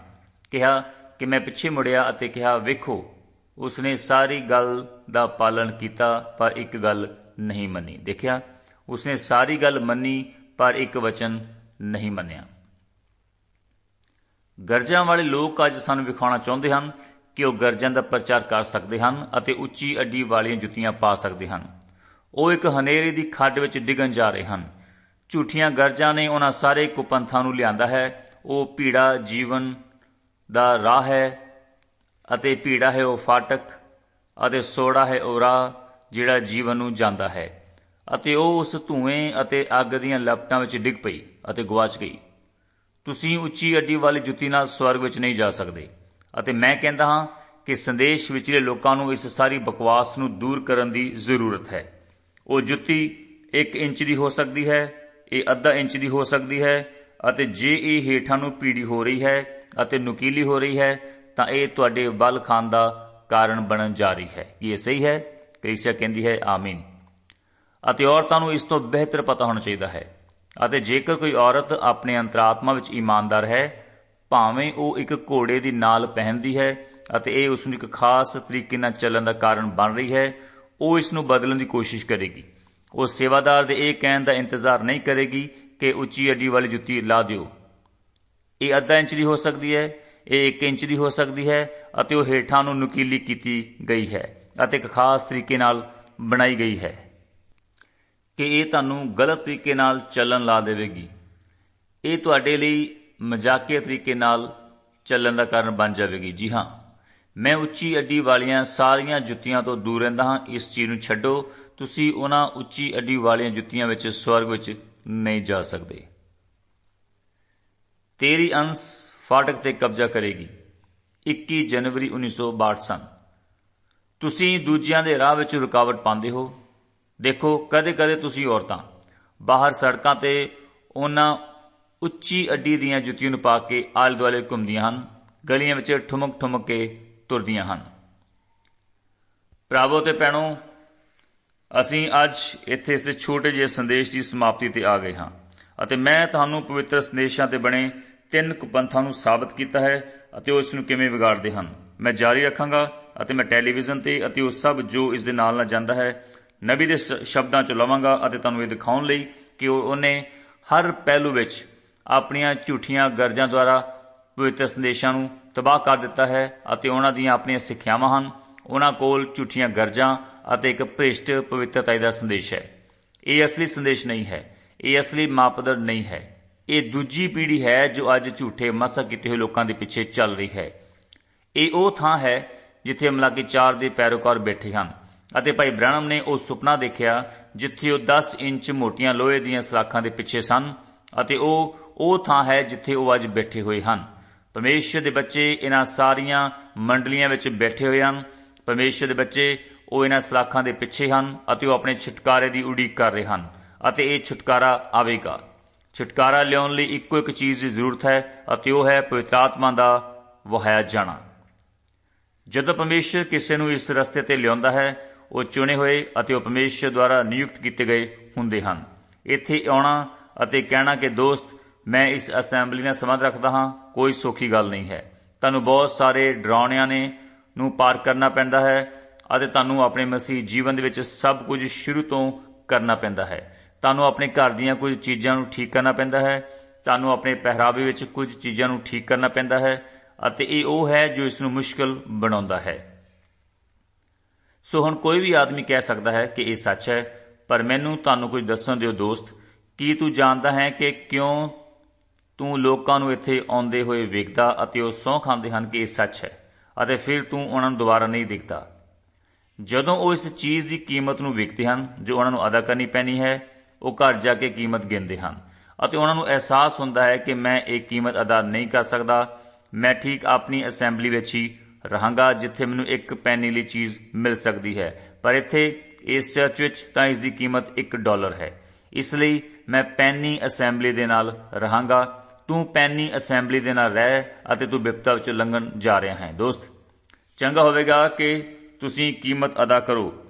ਕਿਹਾ ਕਿ ਮੈਂ ਪਿੱਛੇ ਮੁੜਿਆ ਅਤੇ ਕਿਹਾ, ਵੇਖੋ, ਉਸਨੇ ਸਾਰੀ ਗੱਲ ਦਾ ਪਾਲਣ ਕੀਤਾ, ਪਰ ਇੱਕ ਗੱਲ ਨਹੀਂ ਮੰਨੀ। ਦੇਖਿਆ ਉਸਨੇ ਸਾਰੀ ਗੱਲ ਮੰਨੀ, ਪਰ ਇੱਕ ਵਚਨ ਨਹੀਂ ਮੰਨਿਆ। ਗਰਜਾਂ ਵਾਲੇ ਲੋਕ ਅੱਜ ਸਾਨੂੰ ਵਿਖਾਉਣਾ ਚਾਹੁੰਦੇ ਹਨ ਕਿ ਉਹ ਗਰਜਾਂ ਦਾ ਪ੍ਰਚਾਰ ਕਰ ਸਕਦੇ ਹਨ ਅਤੇ ਉੱਚੀ ਅੱਡੀ ਵਾਲੀਆਂ ਜੁੱਤੀਆਂ ਪਾ ਸਕਦੇ ਹਨ। ਉਹ ਇੱਕ ਹਨੇਰੇ ਦੀ ਖੱਡ ਵਿੱਚ ਡਿੱਗਣ ਜਾ ਰਹੇ ਹਨ। ਝੂਠੀਆਂ ਗਰਜਾਂ ਨੇ ਉਹਨਾਂ ਸਾਰੇ ਕੁਪੰਥਾਂ ਨੂੰ ਲਿਆਂਦਾ ਹੈ। ਉਹ ਭੀੜਾ ਜੀਵਨ ਦਾ ਰਾਹ ਹੈ ਅਤੇ ਭੀੜਾ ਹੈ ਉਹ ਫਾਟਕ ਅਤੇ ਸੋੜਾ ਹੈ ਉਹ ਰਾਹ ਜਿਹੜਾ ਜੀਵਨ ਨੂੰ ਜਾਂਦਾ ਹੈ। ਅਤੇ ਉਹ ਉਸ ਧੂਏ ਅਤੇ ਅੱਗ ਦੀਆਂ ਲਪਟਾਂ ਵਿੱਚ ਡਿੱਗ ਪਈ ਅਤੇ ਗਵਾਚ ਗਈ। ਤੁਸੀਂ ਉੱਚੀ ਅੱਡੀ ਵਾਲੀ ਜੁੱਤੀ ਨਾਲ ਸਵਰਗ ਵਿੱਚ ਨਹੀਂ ਜਾ ਸਕਦੇ। ਅਤੇ ਮੈਂ ਕਹਿੰਦਾ ਹਾਂ ਕਿ ਸੰਦੇਸ਼ ਵਿਚਲੇ ਲੋਕਾਂ ਨੂੰ ਇਸ ਸਾਰੀ ਬਕਵਾਸ ਨੂੰ ਦੂਰ ਕਰਨ ਦੀ ਜ਼ਰੂਰਤ ਹੈ। ਉਹ ਜੁੱਤੀ 1 ਇੰਚ ਦੀ ਹੋ ਸਕਦੀ ਹੈ, ਇਹ ਅੱਧਾ ਇੰਚ ਦੀ ਹੋ ਸਕਦੀ ਹੈ, ਅਤੇ ਜੇ ਇਹ ਹੇਠਾਂ ਨੂੰ ਪੀੜੀ ਹੋ ਰਹੀ ਹੈ ਅਤੇ ਨੁਕੀਲੀ ਹੋ ਰਹੀ ਹੈ, ਤਾਂ ਇਹ ਤੁਹਾਡੇ ਬਲ ਖਾਨ ਦਾ ਕਾਰਨ ਬਣਨ ਜਾ ਰਹੀ ਹੈ। ਇਹ ਸਹੀ ਹੈ ਕਲੀਸਿਆ ਕਹਿੰਦੀ ਹੈ, ਆਮੀਨ। ਅਤੇ ਔਰਤਾਂ ਨੂੰ ਇਸ ਤੋਂ ਬਿਹਤਰ ਪਤਾ ਹੋਣਾ ਚਾਹੀਦਾ ਹੈ। ਅਤੇ ਜੇਕਰ ਕੋਈ ਔਰਤ ਆਪਣੇ ਅੰਤਰਾਤਮਾ ਵਿੱਚ ਇਮਾਨਦਾਰ ਹੈ, ਭਾਵੇਂ ਉਹ ਇੱਕ ਘੋੜੇ ਦੀ ਨਾਲ ਪਹਿਨਦੀ ਹੈ ਅਤੇ ਇਹ ਉਸ ਨੂੰ ਇੱਕ ਖਾਸ ਤਰੀਕੇ ਨਾਲ ਚੱਲਣ ਦਾ ਕਾਰਨ ਬਣ ਰਹੀ ਹੈ, ਉਹ ਇਸ ਨੂੰ ਬਦਲਣ ਦੀ ਕੋਸ਼ਿਸ਼ ਕਰੇਗੀ। ਉਹ ਸੇਵਾਦਾਰ ਦੇ ਇਹ ਕਹਿਣ ਦਾ ਇੰਤਜ਼ਾਰ ਨਹੀਂ ਕਰੇਗੀ ਕਿ ਉੱਚੀ ਅੱਡੀ ਵਾਲੀ ਜੁੱਤੀ ਲਾ ਦਿਓ। ਇਹ ਅੱਧਾ ਇੰਚ ਦੀ ਹੋ ਸਕਦੀ ਹੈ, ਇਹ 1 ਇੰਚ ਦੀ ਹੋ ਸਕਦੀ ਹੈ ਅਤੇ ਉਹ ਹੇਠਾਂ ਨੂੰ ਨੁਕੀਲੀ ਕੀਤੀ ਗਈ ਹੈ ਅਤੇ ਇੱਕ ਖਾਸ ਤਰੀਕੇ ਨਾਲ ਬਣਾਈ ਗਈ ਹੈ। ਕਿ ਇਹ ਤੁਹਾਨੂੰ ਗਲਤ ਤਰੀਕੇ ਨਾਲ ਚੱਲਣ ਲਾ ਦੇਵੇਗੀ। ਇਹ ਤੁਹਾਡੇ ਲਈ ਮਜ਼ਾਕੀਆ ਤਰੀਕੇ ਨਾਲ ਚੱਲਣ ਦਾ ਕਾਰਨ ਬਣ ਜਾਵੇਗੀ। ਜੀ ਹਾਂ, ਮੈਂ ਉੱਚੀ ਅੱਡੀ ਵਾਲੀਆਂ ਸਾਰੀਆਂ ਜੁੱਤੀਆਂ ਤੋਂ ਦੂਰ ਰਹਿੰਦਾ ਹਾਂ। ਇਸ ਚੀਜ਼ ਨੂੰ ਛੱਡੋ, ਤੁਸੀਂ ਉਹਨਾਂ ਉੱਚੀ ਅੱਡੀ ਵਾਲੀਆਂ ਜੁੱਤੀਆਂ ਵਿੱਚ ਸਵਰਗ ਵਿੱਚ ਨਹੀਂ ਜਾ ਸਕਦੇ। ਤੇਰੀ ਅੰਸ ਫਾਟਕ ਤੇ ਕਬਜ਼ਾ ਕਰੇਗੀ। 21 ਜਨਵਰੀ 1962 ਸਨ। ਤੁਸੀਂ ਦੂਜਿਆਂ ਦੇ ਰਾਹ ਵਿੱਚ ਰੁਕਾਵਟ ਪਾਉਂਦੇ ਹੋ। ਦੇਖੋ, ਕਦੇ-ਕਦੇ ਤੁਸੀਂ ਔਰਤਾਂ ਬਾਹਰ ਸੜਕਾਂ ਤੇ ਉਹਨਾਂ ਉੱਚੀ ਅੱਡੀ ਦੀਆਂ ਜੁੱਤੀਆਂ ਨੂੰ ਪਾ ਕੇ ਆਲੇ ਦੁਆਲੇ ਘੁੰਮਦੀਆਂ ਹਨ, ਗਲੀਆਂ ਵਿੱਚ ਠੁਮਕ-ਠੁਮਕ ਕੇ ਤੁਰਦੀਆਂ ਹਨ। ਭਰਾਵੋ ਤੇ ਭੈਣੋ, ਅਸੀਂ ਅੱਜ ਇੱਥੇ ਇਸ ਛੋਟੇ ਜਿਹੇ ਸੰਦੇਸ਼ ਦੀ ਸਮਾਪਤੀ ਤੇ ਆ ਗਏ ਹਾਂ ਅਤੇ ਮੈਂ ਤੁਹਾਨੂੰ ਪਵਿੱਤਰ ਸੰਦੇਸ਼ਾਂ ਤੇ ਬਣੇ ਤਿੰਨ ਕੁਪੰਥਾਂ ਨੂੰ ਸਾਬਤ ਕੀਤਾ ਹੈ ਅਤੇ ਉਹ ਇਸ ਨੂੰ ਕਿਵੇਂ ਵਿਗਾੜਦੇ ਹਨ। ਮੈਂ ਜਾਰੀ ਰੱਖਾਂਗਾ ਅਤੇ ਮੈਂ ਟੈਲੀਵਿਜ਼ਨ ਤੇ ਅਤੇ ਉਹ ਸਭ ਜੋ ਇਸ ਦੇ ਨਾਲ ਨਾਲ ਜਾਂਦਾ ਹੈ ਨਬੀ ਦੇ ਸ਼- ਸ਼ਬਦਾਂ ਚੋਂ ਲਵਾਂਗਾ ਅਤੇ ਤੁਹਾਨੂੰ ਇਹ ਦਿਖਾਉਣ ਲਈ ਕਿ ਉਹਨੇ ਹਰ ਪਹਿਲੂ ਵਿੱਚ ਆਪਣੀਆਂ ਝੂਠੀਆਂ ਗਰਜਾਂ ਦੁਆਰਾ ਪਵਿੱਤਰ ਸੰਦੇਸ਼ਾਂ ਨੂੰ ਤਬਾਹ ਕਰ ਦਿੱਤਾ ਹੈ ਅਤੇ ਉਹਨਾਂ ਦੀਆਂ ਆਪਣੀਆਂ ਸਿੱਖਿਆਵਾਂ ਹਨ। ਉਹਨਾਂ ਕੋਲ ਝੂਠੀਆਂ ਗਰਜਾਂ ਅਤੇ ਇੱਕ ਭ੍ਰਿਸ਼ਟ ਪਵਿੱਤਰਤਾ ਦਾ ਸੰਦੇਸ਼ ਹੈ। ਇਹ ਅਸਲੀ ਸੰਦੇਸ਼ ਨਹੀਂ ਹੈ। ਇਹ ਅਸਲੀ ਮਾਪਦੰਡ ਨਹੀਂ ਹੈ। ਇਹ ਦੂਜੀ ਪੀੜ੍ਹੀ ਹੈ ਜੋ ਅੱਜ ਝੂਠੇ ਮਸਕ ਕੀਤੇ ਹੋਏ ਲੋਕਾਂ ਦੇ ਪਿੱਛੇ ਚੱਲ ਰਹੀ ਹੈ। ਇਹ ਉਹ ਥਾਂ ਹੈ ਜਿੱਥੇ ਮਲਾਕੀ 4 ਦੇ ਪੈਰੋਕਾਰ ਬੈਠੇ ਹਨ। ਅਤੇ ਭਾਈ ਬ੍ਰਹਣਮ ਨੇ ਉਹ ਸੁਪਨਾ ਦੇਖਿਆ ਜਿੱਥੇ ਉਹ 10 ਇੰਚ ਮੋਟੀਆਂ ਲੋਹੇ ਦੀਆਂ ਸਲਾਖਾਂ ਦੇ ਪਿੱਛੇ ਸਨ ਅਤੇ ਉਹ ਉਹ ਥਾਂ ਹੈ ਜਿੱਥੇ ਉਹ ਅੱਜ ਬੈਠੇ ਹੋਏ ਹਨ। ਪਰਮੇਸ਼ਰ ਦੇ ਬੱਚੇ ਇਹਨਾਂ ਸਾਰੀਆਂ ਮੰਡਲੀਆਂ ਵਿੱਚ ਬੈਠੇ ਹੋਏ ਹਨ। ਪਰਮੇਸ਼ਰ ਦੇ ਬੱਚੇ ਉਹ ਇਹਨਾਂ ਸਲਾਖਾਂ ਦੇ ਪਿੱਛੇ ਹਨ ਅਤੇ ਉਹ ਆਪਣੇ ਛੁਟਕਾਰੇ ਦੀ ਉਡੀਕ ਕਰ ਰਹੇ ਹਨ ਅਤੇ ਇਹ ਛੁਟਕਾਰਾ ਆਵੇਗਾ। ਛੁਟਕਾਰਾ ਲਿਆਉਣ ਲਈ ਇੱਕੋ ਇੱਕ ਚੀਜ਼ ਦੀ ਜ਼ਰੂਰਤ ਹੈ ਅਤੇ ਉਹ ਹੈ ਪਵਿੱਤਰ ਆਤਮਾ ਦਾ ਵਹਾਇਆ ਜਾਣਾ। ਜਦੋਂ ਪਰਮੇਸ਼ਰ ਕਿਸੇ ਨੂੰ ਇਸ ਰਸਤੇ ਤੇ ਲਿਆਉਂਦਾ ਹੈ ਉਹ ਚੁਣੇ ਹੋਏ ਅਤੇ ਉਹ ਦੁਆਰਾ ਨਿਯੁਕਤ ਕੀਤੇ ਗਏ ਹੁੰਦੇ ਹਨ। ਇੱਥੇ ਆਉਣਾ ਅਤੇ ਕਹਿਣਾ ਕਿ, ਦੋਸਤ, ਮੈਂ ਇਸ ਅਸੈਂਬਲੀ ਨਾਲ ਸੰਬੰਧ ਰੱਖਦਾ ਹਾਂ, ਕੋਈ ਸੌਖੀ ਗੱਲ ਨਹੀਂ ਹੈ। ਤੁਹਾਨੂੰ ਬਹੁਤ ਸਾਰੇ ਡਰਾਉਣਿਆਂ ਨੇ ਨੂੰ ਪਾਰ ਕਰਨਾ ਪੈਂਦਾ ਹੈ ਅਤੇ ਤੁਹਾਨੂੰ ਆਪਣੇ ਮਸੀਹ ਜੀਵਨ ਦੇ ਵਿੱਚ ਸਭ ਕੁਝ ਸ਼ੁਰੂ ਤੋਂ ਕਰਨਾ ਪੈਂਦਾ ਹੈ। ਤੁਹਾਨੂੰ ਆਪਣੇ ਘਰ ਦੀਆਂ ਕੁਝ ਚੀਜ਼ਾਂ ਨੂੰ ਠੀਕ ਕਰਨਾ ਪੈਂਦਾ ਹੈ। ਤੁਹਾਨੂੰ ਆਪਣੇ ਪਹਿਰਾਵੇ ਵਿੱਚ ਕੁਝ ਚੀਜ਼ਾਂ ਨੂੰ ਠੀਕ ਕਰਨਾ ਪੈਂਦਾ ਹੈ ਅਤੇ ਇਹ ਉਹ ਹੈ ਜੋ ਇਸ ਨੂੰ ਮੁਸ਼ਕਲ ਬਣਾਉਂਦਾ ਹੈ। ਸੋ ਹੁਣ ਕੋਈ ਵੀ ਆਦਮੀ ਕਹਿ ਸਕਦਾ ਹੈ ਕਿ ਇਹ ਸੱਚ ਹੈ, ਪਰ ਮੈਨੂੰ ਤੁਹਾਨੂੰ ਕੁਝ ਦੱਸਣ ਦਿਓ ਦੋਸਤ, ਕੀ ਤੂੰ ਜਾਣਦਾ ਹੈ ਕਿ ਕਿਉਂ ਤੂੰ ਲੋਕਾਂ ਨੂੰ ਇੱਥੇ ਆਉਂਦੇ ਹੋਏ ਵੇਖਦਾ ਅਤੇ ਉਹ ਸਹੁੰ ਖਾਂਦੇ ਹਨ ਕਿ ਇਹ ਸੱਚ ਹੈ, ਅਤੇ ਫਿਰ ਤੂੰ ਉਹਨਾਂ ਨੂੰ ਦੁਬਾਰਾ ਨਹੀਂ ਦਿਖਦਾ? ਜਦੋਂ ਉਹ ਇਸ ਚੀਜ਼ ਦੀ ਕੀਮਤ ਨੂੰ ਵੇਖਦੇ ਹਨ, ਜੋ ਉਹਨਾਂ ਨੂੰ ਅਦਾ ਕਰਨੀ ਪੈਣੀ ਹੈ, ਉਹ ਘਰ ਜਾ ਕੇ ਕੀਮਤ ਗਿਣਦੇ ਹਨ, ਅਤੇ ਉਹਨਾਂ ਨੂੰ ਅਹਿਸਾਸ ਹੁੰਦਾ ਹੈ ਕਿ ਮੈਂ ਇਹ ਕੀਮਤ ਅਦਾ ਨਹੀਂ ਕਰ ਸਕਦਾ, ਮੈਂ ਠੀਕ ਆਪਣੀ ਅਸੈਂਬਲੀ ਵਿੱਚ ਹੀ ਰਹਾਂਗਾ ਜਿੱਥੇ ਮੈਨੂੰ ਇੱਕ ਪੈਨੀ ਲਈ ਚੀਜ਼ ਮਿਲ ਸਕਦੀ ਹੈ। ਪਰ ਇੱਥੇ ਇਸ ਚਰਚ ਵਿੱਚ ਤਾਂ ਇਸ ਦੀ ਕੀਮਤ 1 ਡਾਲਰ ਹੈ। ਇਸ ਲਈ ਮੈਂ ਪੈਨੀ ਅਸੈਂਬਲੀ ਦੇ ਨਾਲ ਰਹਾਂਗਾ। ਤੂੰ ਪੈਨੀ ਅਸੈਂਬਲੀ ਦੇ ਨਾਲ ਰਹਿ ਅਤੇ ਤੂੰ ਬਿਪਤਾ ਵਿੱਚ ਲੰਘਣ ਜਾ ਰਿਹਾ ਹੈ। ਦੋਸਤ, ਚੰਗਾ ਹੋਵੇਗਾ ਕਿ ਤੁਸੀਂ ਕੀਮਤ ਅਦਾ ਕਰੋ।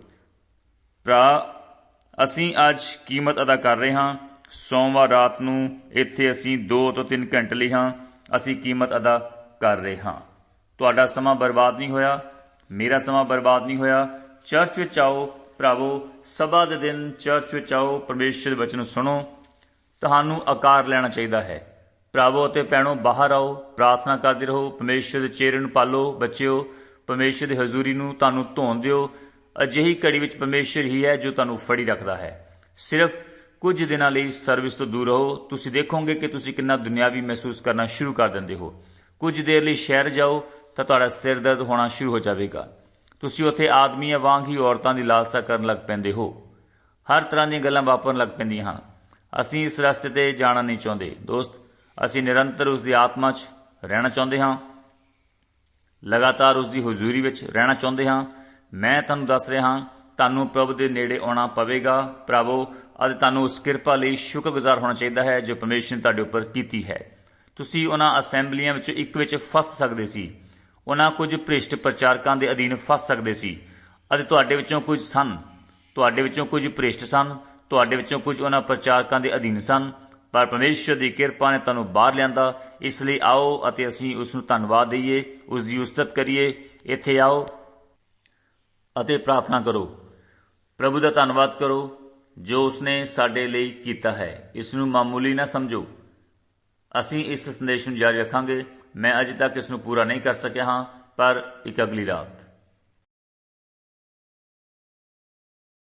ਭਰਾ, ਅਸੀਂ ਅੱਜ ਕੀਮਤ ਅਦਾ ਕਰ ਰਹੇ ਹਾਂ। ਸੋਮਵਾਰ ਰਾਤ ਨੂੰ ਇੱਥੇ ਅਸੀਂ 2 ਤੋਂ 3 ਘੰਟੇ ਲਈ ਹਾਂ। ਅਸੀਂ ਕੀਮਤ ਅਦਾ ਕਰ ਰਹੇ ਹਾਂ। ਤੁਹਾਡਾ ਸਮਾਂ ਬਰਬਾਦ ਨਹੀਂ ਹੋਇਆ, ਮੇਰਾ ਸਮਾਂ ਬਰਬਾਦ ਨਹੀਂ ਹੋਇਆ। ਚਰਚ ਵਿੱਚ ਆਓ ਭਰਾਵੋ, ਸਭਾ ਦੇ ਦਿਨ ਚਰਚ ਵਿੱਚ ਆਓ, ਪਰਮੇਸ਼ਰ ਦੇ ਵਚਨ ਸੁਣੋ। ਤੁਹਾਨੂੰ ਆਕਾਰ ਲੈਣਾ ਚਾਹੀਦਾ ਹੈ। ਭਰਾਵੋ ਅਤੇ ਭੈਣੋ, ਬਾਹਰ ਆਓ, ਪ੍ਰਾਰਥਨਾ ਕਰਦੇ ਰਹੋ, ਪਰਮੇਸ਼ਰ ਦੇ ਚਿਹਰੇ ਨੂੰ ਪਾਲੋ, ਬੱਚਿਓ, ਪਰਮੇਸ਼ਰ ਦੀ ਹਜ਼ੂਰੀ ਨੂੰ ਤੁਹਾਨੂੰ ਧੋਣ ਦਿਓ। ਅਜਿਹੀ ਘੜੀ ਵਿੱਚ ਪਰਮੇਸ਼ਰ ਹੀ ਹੈ ਜੋ ਤੁਹਾਨੂੰ ਫੜੀ ਰੱਖਦਾ ਹੈ। ਸਿਰਫ ਕੁਝ ਦਿਨਾਂ ਲਈ ਸਰਵਿਸ ਤੋਂ ਦੂਰ ਰਹੋ। ਤੁਸੀਂ ਦੇਖੋਗੇ ਕਿ ਤੁਸੀਂ ਕਿੰਨਾ ਦੁਨਿਆਵੀ ਮਹਿਸੂਸ ਕਰਨਾ ਸ਼ੁਰੂ ਕਰ ਦਿੰਦੇ ਹੋ। ਕੁਝ ਦੇਰ ਲਈ ਸ਼ਹਿਰ ਜਾਓ ਤਾਂ ਤੁਹਾਡਾ ਸਿਰ ਦਰਦ ਹੋਣਾ ਸ਼ੁਰੂ ਹੋ ਜਾਵੇਗਾ। ਤੁਸੀਂ ਉੱਥੇ ਆਦਮੀਆਂ ਵਾਂਗ ਹੀ ਔਰਤਾਂ ਦੀ ਲਾਲਸਾ ਕਰਨ ਲੱਗ ਪੈਂਦੇ ਹੋ। ਹਰ ਤਰ੍ਹਾਂ ਦੀਆਂ ਗੱਲਾਂ ਵਾਪਰਨ ਲੱਗ ਪੈਂਦੀਆਂ ਹਨ। ਅਸੀਂ ਇਸ ਰਸਤੇ ਤੇ ਜਾਣਾ ਨਹੀਂ ਚਾਹੁੰਦੇ। ਦੋਸਤ, ਅਸੀਂ ਨਿਰੰਤਰ ਉਸ ਦੀ ਆਤਮਾ 'ਚ ਰਹਿਣਾ ਚਾਹੁੰਦੇ ਹਾਂ। ਲਗਾਤਾਰ ਉਸ ਦੀ ਹਜ਼ੂਰੀ ਵਿੱਚ ਰਹਿਣਾ ਚਾਹੁੰਦੇ ਹਾਂ। ਮੈਂ ਤੁਹਾਨੂੰ ਦੱਸ ਰਿਹਾ ਹਾਂ, ਤੁਹਾਨੂੰ ਪ੍ਰਭ ਦੇ ਨੇੜੇ ਆਉਣਾ ਪਵੇਗਾ। ਪ੍ਰਭੂ ਅਤੇ ਤੁਹਾਨੂੰ ਉਸ ਕਿਰਪਾ ਲਈ ਸ਼ੁਕਰਗੁਜ਼ਾਰ ਹੋਣਾ ਚਾਹੀਦਾ ਹੈ ਜੋ ਪਰਮੇਸ਼ਰ ਨੇ ਤੁਹਾਡੇ ਉੱਪਰ ਕੀਤੀ ਹੈ। ਤੁਸੀਂ ਉਹਨਾਂ ਅਸੈਂਬਲੀਆਂ ਵਿੱਚੋਂ ਇੱਕ ਵਿੱਚ ਫਸ ਸਕਦੇ ਸੀ। ਉਹਨਾਂ ਕੁਝ ਭ੍ਰਿਸ਼ਟ ਪ੍ਰਚਾਰਕਾਂ ਦੇ ਅਧੀਨ ਫਸ ਸਕਦੇ ਸੀ। ਅਤੇ ਤੁਹਾਡੇ ਵਿੱਚੋਂ ਕੁਝ ਸਨ। ਤੁਹਾਡੇ ਵਿੱਚੋਂ ਕੁਝ ਭ੍ਰਿਸ਼ਟ ਸਨ। ਤੁਹਾਡੇ ਵਿੱਚੋਂ ਕੁਝ ਉਹਨਾਂ ਪ੍ਰਚਾਰਕਾਂ ਦੇ ਅਧੀਨ ਸਨ। ਪਰ ਪਰਮੇਸ਼ਰ ਦੀ ਕਿਰਪਾ ਨੇ ਤੁਹਾਨੂੰ ਬਾਹਰ ਲਿਆਂਦਾ। ਇਸ ਲਈ ਆਓ ਅਤੇ ਅਸੀਂ ਉਸ ਨੂੰ ਧੰਨਵਾਦ ਦਈਏ। ਉਸ ਦੀ ਉਸਤਤ ਕਰੀਏ। ਇੱਥੇ ਆਓ ਅਤੇ ਪ੍ਰਾਰਥਨਾ ਕਰੋ। ਪ੍ਰਭੂ ਦਾ ਧੰਨਵਾਦ ਕਰੋ ਜੋ ਉਸਨੇ ਸਾਡੇ ਲਈ ਕੀਤਾ ਹੈ। ਇਸ ਨੂੰ ਮਾਮੂਲੀ ਨਾ ਸਮਝੋ। ਅਸੀਂ ਇਸ ਸੰਦੇਸ਼ ਨੂੰ ਜਾਰੀ ਰੱਖਾਂਗੇ। ਮੈਂ ਅਜੇ ਤੱਕ ਇਸ ਨੂੰ ਪੂਰਾ ਨਹੀਂ ਕਰ ਸਕਿਆ ਹਾਂ ਪਰ ਇੱਕ ਅਗਲੀ ਰਾਤ।